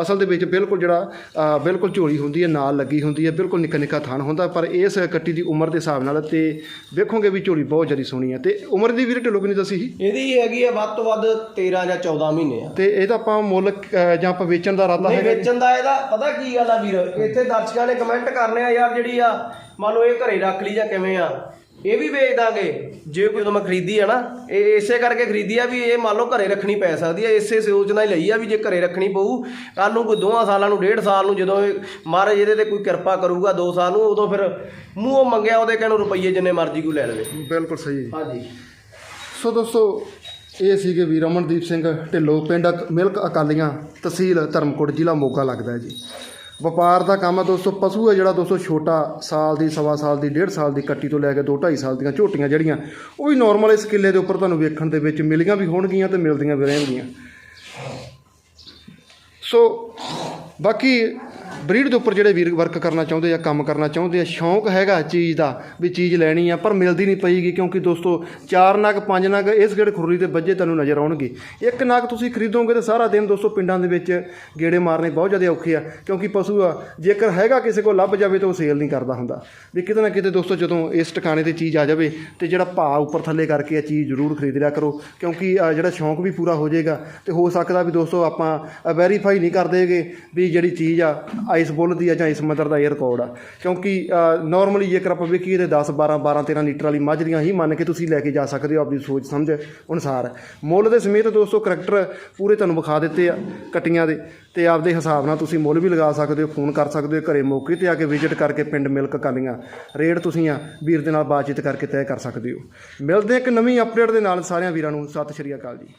ਅਸਲ ਦੇ ਵਿੱਚ ਬਿਲਕੁਲ ਜਿਹੜਾ ਬਿਲਕੁਲ ਝੋਲੀ ਹੁੰਦੀ ਹੈ ਨਾਲ ਲੱਗੀ ਹੁੰਦੀ ਹੈ ਬਿਲਕੁਲ ਨਿੱਕਾ ਨਿੱਕਾ ਥਣ ਹੁੰਦਾ ਪਰ ਇਸ ਕੱਟੀ ਦੀ ਉਮਰ ਦੇ ਹਿਸਾਬ ਨਾਲ ਤੇ ਵੇਖੋਗੇ ਵੀ ਝੋਲੀ ਬਹੁਤ ਜ਼ਿਆਦਾ ਸੋਹਣੀ ਹੈ ਤੇ ਉਮਰ ਦੀ ਵੀਰੇ ਢਿੱਲੋਂ ਕਿੰਨੀ ਦੱਸੀ ਸੀ? ਇਹਦੀ ਹੈਗੀ ਆ ਵੱਧ ਤੋਂ ਵੱਧ 13 ਜਾਂ 14 ਮਹੀਨੇ ਆ। ਤੇ ਇਹਦਾ ਆਪਾਂ ਮੁੱਲ ਜਾਂ ਆਪਾਂ ਵੇਚਣ ਦਾ ਇਰਾਦਾ ਜੀ? ਵੇਚਣ ਦਾ ਇਹਦਾ ਪਤਾ ਕੀ ਗੱਲ ਆ ਵੀਰ ਇੱਥੇ ਦਰਸ਼ਕਾਂ ਨੇ ਕਮੈਂਟ ਕਰਨੇ ਆ ਯਾਰ ਜਿਹੜੀ ਆ ਮੰਨ ਲਓ ਇਹ ਘਰੇ ਰੱਖ ਲਈ ਜਾਂ ਕਿਵੇਂ ਆ ਇਹ ਵੀ ਵੇਚ ਦਾਂਗੇ ਜੇ ਕੋਈ ਮੈਂ ਖਰੀਦੀ ਆ ਨਾ ਇਹ ਇਸੇ ਕਰਕੇ ਖਰੀਦੀ ਆ ਵੀ ਇਹ ਮੰਨ ਲਓ ਘਰੇ ਰੱਖਣੀ ਪੈ ਸਕਦੀ ਆ ਇਸੇ ਸੋਚ ਨਾਲ ਹੀ ਲਈ ਆ ਵੀ ਜੇ ਘਰੇ ਰੱਖਣੀ ਪਊ ਕੱਲ ਨੂੰ ਕੋਈ ਦੋਹਾਂ ਸਾਲਾਂ ਨੂੰ ਡੇਢ ਸਾਲ ਨੂੰ ਜਦੋਂ ਇਹ ਮਹਾਰਾਜ ਇਹਦੇ ਤੇ ਕੋਈ ਕਿਰਪਾ ਕਰੂਗਾ ਦੋ ਸਾਲ ਨੂੰ ਉਦੋਂ ਫਿਰ ਮੂੰਹੋਂ ਮੰਗਿਆ ਉਹਦੇ ਕਹਿਣ ਰੁਪਈਏ ਜਿੰਨੇ ਮਰਜ਼ੀ ਕੋਈ ਲੈ ਲਵੇ ਬਿਲਕੁਲ ਸਹੀ। ਹਾਂਜੀ ਸੋ ਦੋਸਤੋ ਇਹ ਸੀਗੇ ਵੀ ਅਮਨਦੀਪ ਸਿੰਘ ਢਿੱਲੋਂ, ਪਿੰਡ ਅਕ- ਮਿਲਕ ਅਕਾਲੀਆਂ, ਤਹਿਸੀਲ ਧਰਮਕੋਟ, ਜ਼ਿਲ੍ਹਾ ਮੋਗਾ ਲੱਗਦਾ ਹੈ ਜੀ। ਵਪਾਰ ਦਾ ਕੰਮ ਹੈ ਦੋਸਤੋ, ਪਸ਼ੂ ਹੈ ਜਿਹੜਾ ਦੋਸਤੋ ਛੋਟਾ ਸਾਲ ਦੀ, ਸਵਾ ਸਾਲ ਦੀ, ਡੇਢ ਸਾਲ ਦੀ ਕੱਟੀ ਤੋਂ ਲੈ ਕੇ 2 2.5 ਸਾਲ ਦੀਆਂ ਝੋਟੀਆਂ ਜਿਹੜੀਆਂ, ਉਹ ਵੀ ਨਾਰਮਲ ਇਸ ਕਿੱਲੇ ਦੇ ਉੱਪਰ ਤੁਹਾਨੂੰ ਵੇਖਣ ਦੇ ਵਿੱਚ ਮਿਲੀਆਂ ਵੀ ਹੋਣਗੀਆਂ ਤੇ ਮਿਲਦੀਆਂ ਵੀ ਰਹਿਣਗੀਆਂ। ਸੋ ਬਾਕੀ ਬਰੀਡ ਦੇ ਉੱਪਰ ਜਿਹੜੇ ਵੀਰ ਵਰਕ ਕਰਨਾ ਚਾਹੁੰਦੇ ਆ ਕੰਮ ਕਰਨਾ ਚਾਹੁੰਦੇ ਆ, ਸ਼ੌਂਕ ਹੈਗਾ ਚੀਜ਼ ਦਾ ਵੀ ਚੀਜ਼ ਲੈਣੀ ਆ, ਪਰ ਮਿਲਦੀ ਨਹੀਂ ਪਈਗੀ ਕਿਉਂਕਿ ਦੋਸਤੋ ਚਾਰ ਨਗ, ਪੰਜ ਨਗ ਇਸ ਗੇੜ ਖੁਰਲੀ 'ਤੇ ਵੱਜੇ ਤੁਹਾਨੂੰ ਨਜ਼ਰ ਆਉਣਗੇ। ਇੱਕ ਨਗ ਤੁਸੀਂ ਖਰੀਦੋਗੇ ਤਾਂ ਸਾਰਾ ਦਿਨ ਦੋਸਤੋ ਪਿੰਡਾਂ ਦੇ ਵਿੱਚ ਗੇੜੇ ਮਾਰਨੇ ਬਹੁਤ ਜ਼ਿਆਦਾ ਔਖੇ ਆ, ਕਿਉਂਕਿ ਪਸ਼ੂ ਆ, ਜੇਕਰ ਹੈਗਾ ਕਿਸੇ ਕੋਲ ਲੱਭ ਜਾਵੇ ਤਾਂ ਉਹ ਸੇਲ ਨਹੀਂ ਕਰਦਾ ਹੁੰਦਾ। ਵੀ ਕਿਤੇ ਨਾ ਕਿਤੇ ਦੋਸਤੋ ਜਦੋਂ ਇਸ ਟਿਕਾਣੇ ਤੇ ਚੀਜ਼ ਆ ਜਾਵੇ ਤੇ ਜਿਹੜਾ ਭਾਅ ਉੱਪਰ ਥੱਲੇ ਕਰਕੇ ਇਹ ਚੀਜ਼ ਜ਼ਰੂਰ ਖਰੀਦ ਲਿਆ ਕਰੋ, ਕਿਉਂਕਿ ਜਿਹੜਾ ਸ਼ੌਂਕ ਵੀ ਪੂਰਾ ਹੋ ਜਾਏਗਾ ਤੇ ਹੋ ਸਕਦਾ ਵੀ ਦੋਸਤੋ ਆਪਾਂ ਵੈਰੀਫਾਈ ਨਹੀਂ ਕਰਦੇਗੇ ਵੀ ਜਿਹੜੀ ਚੀਜ਼ ਆ ਆਈਸ ਬੁੱਲ ਦੀ ਆ ਜਾਂ ਇਸ ਮੰਦਰ ਦਾ ਇਹ ਰਿਕਾਰਡ ਆ। ਕਿਉਂਕਿ ਨਾਰਮਲੀ ਜੇਕਰ ਆਪਾਂ ਵੇਖੀਏ ਤੇ 10 12 12 13 ਲੀਟਰ ਵਾਲੀ ਮੱਝ ਦੀਆਂ ਹੀ ਮੰਨ ਕੇ ਤੁਸੀਂ ਲੈ ਕੇ ਜਾ ਸਕਦੇ ਹੋ ਆਪਣੀ ਸੋਚ ਸਮਝ ਅਨੁਸਾਰ। ਮੁੱਲ ਦੇ ਸਮੇਤ ਦੋਸਤੋ ਕਰੈਕਟਰ ਪੂਰੇ ਤੁਹਾਨੂੰ ਵਿਖਾ ਦਿੱਤੇ ਆ ਕਟੀਆਂ ਦੇ ਤੇ ਆਪਦੇ ਹਿਸਾਬ ਨਾਲ ਤੁਸੀਂ ਮੁੱਲ ਵੀ ਲਗਾ ਸਕਦੇ ਹੋ ਫੋਨ ਕਰ ਸਕਦੇ ਹੋ, ਘਰੇ ਮੌਕੇ ਤੇ ਆ ਕੇ ਵਿਜ਼ਿਟ ਕਰਕੇ ਪਿੰਡ ਮਿਲਕ ਕਾਲੀਆਂ। ਰੇਟ ਤੁਸੀਂ ਆ ਵੀਰ ਦੇ ਨਾਲ ਬਾਤਚੀਤ ਕਰਕੇ ਤੈਅ ਕਰ ਸਕਦੇ ਹੋ। ਮਿਲਦੇ ਇੱਕ ਨਵੀਂ ਅਪਡੇਟ ਦੇ ਨਾਲ ਸਾਰਿਆਂ ਵੀਰਾਂ ਨੂੰ। ਸਤਿ ਸ਼੍ਰੀ ਅਕਾਲ ਜੀ।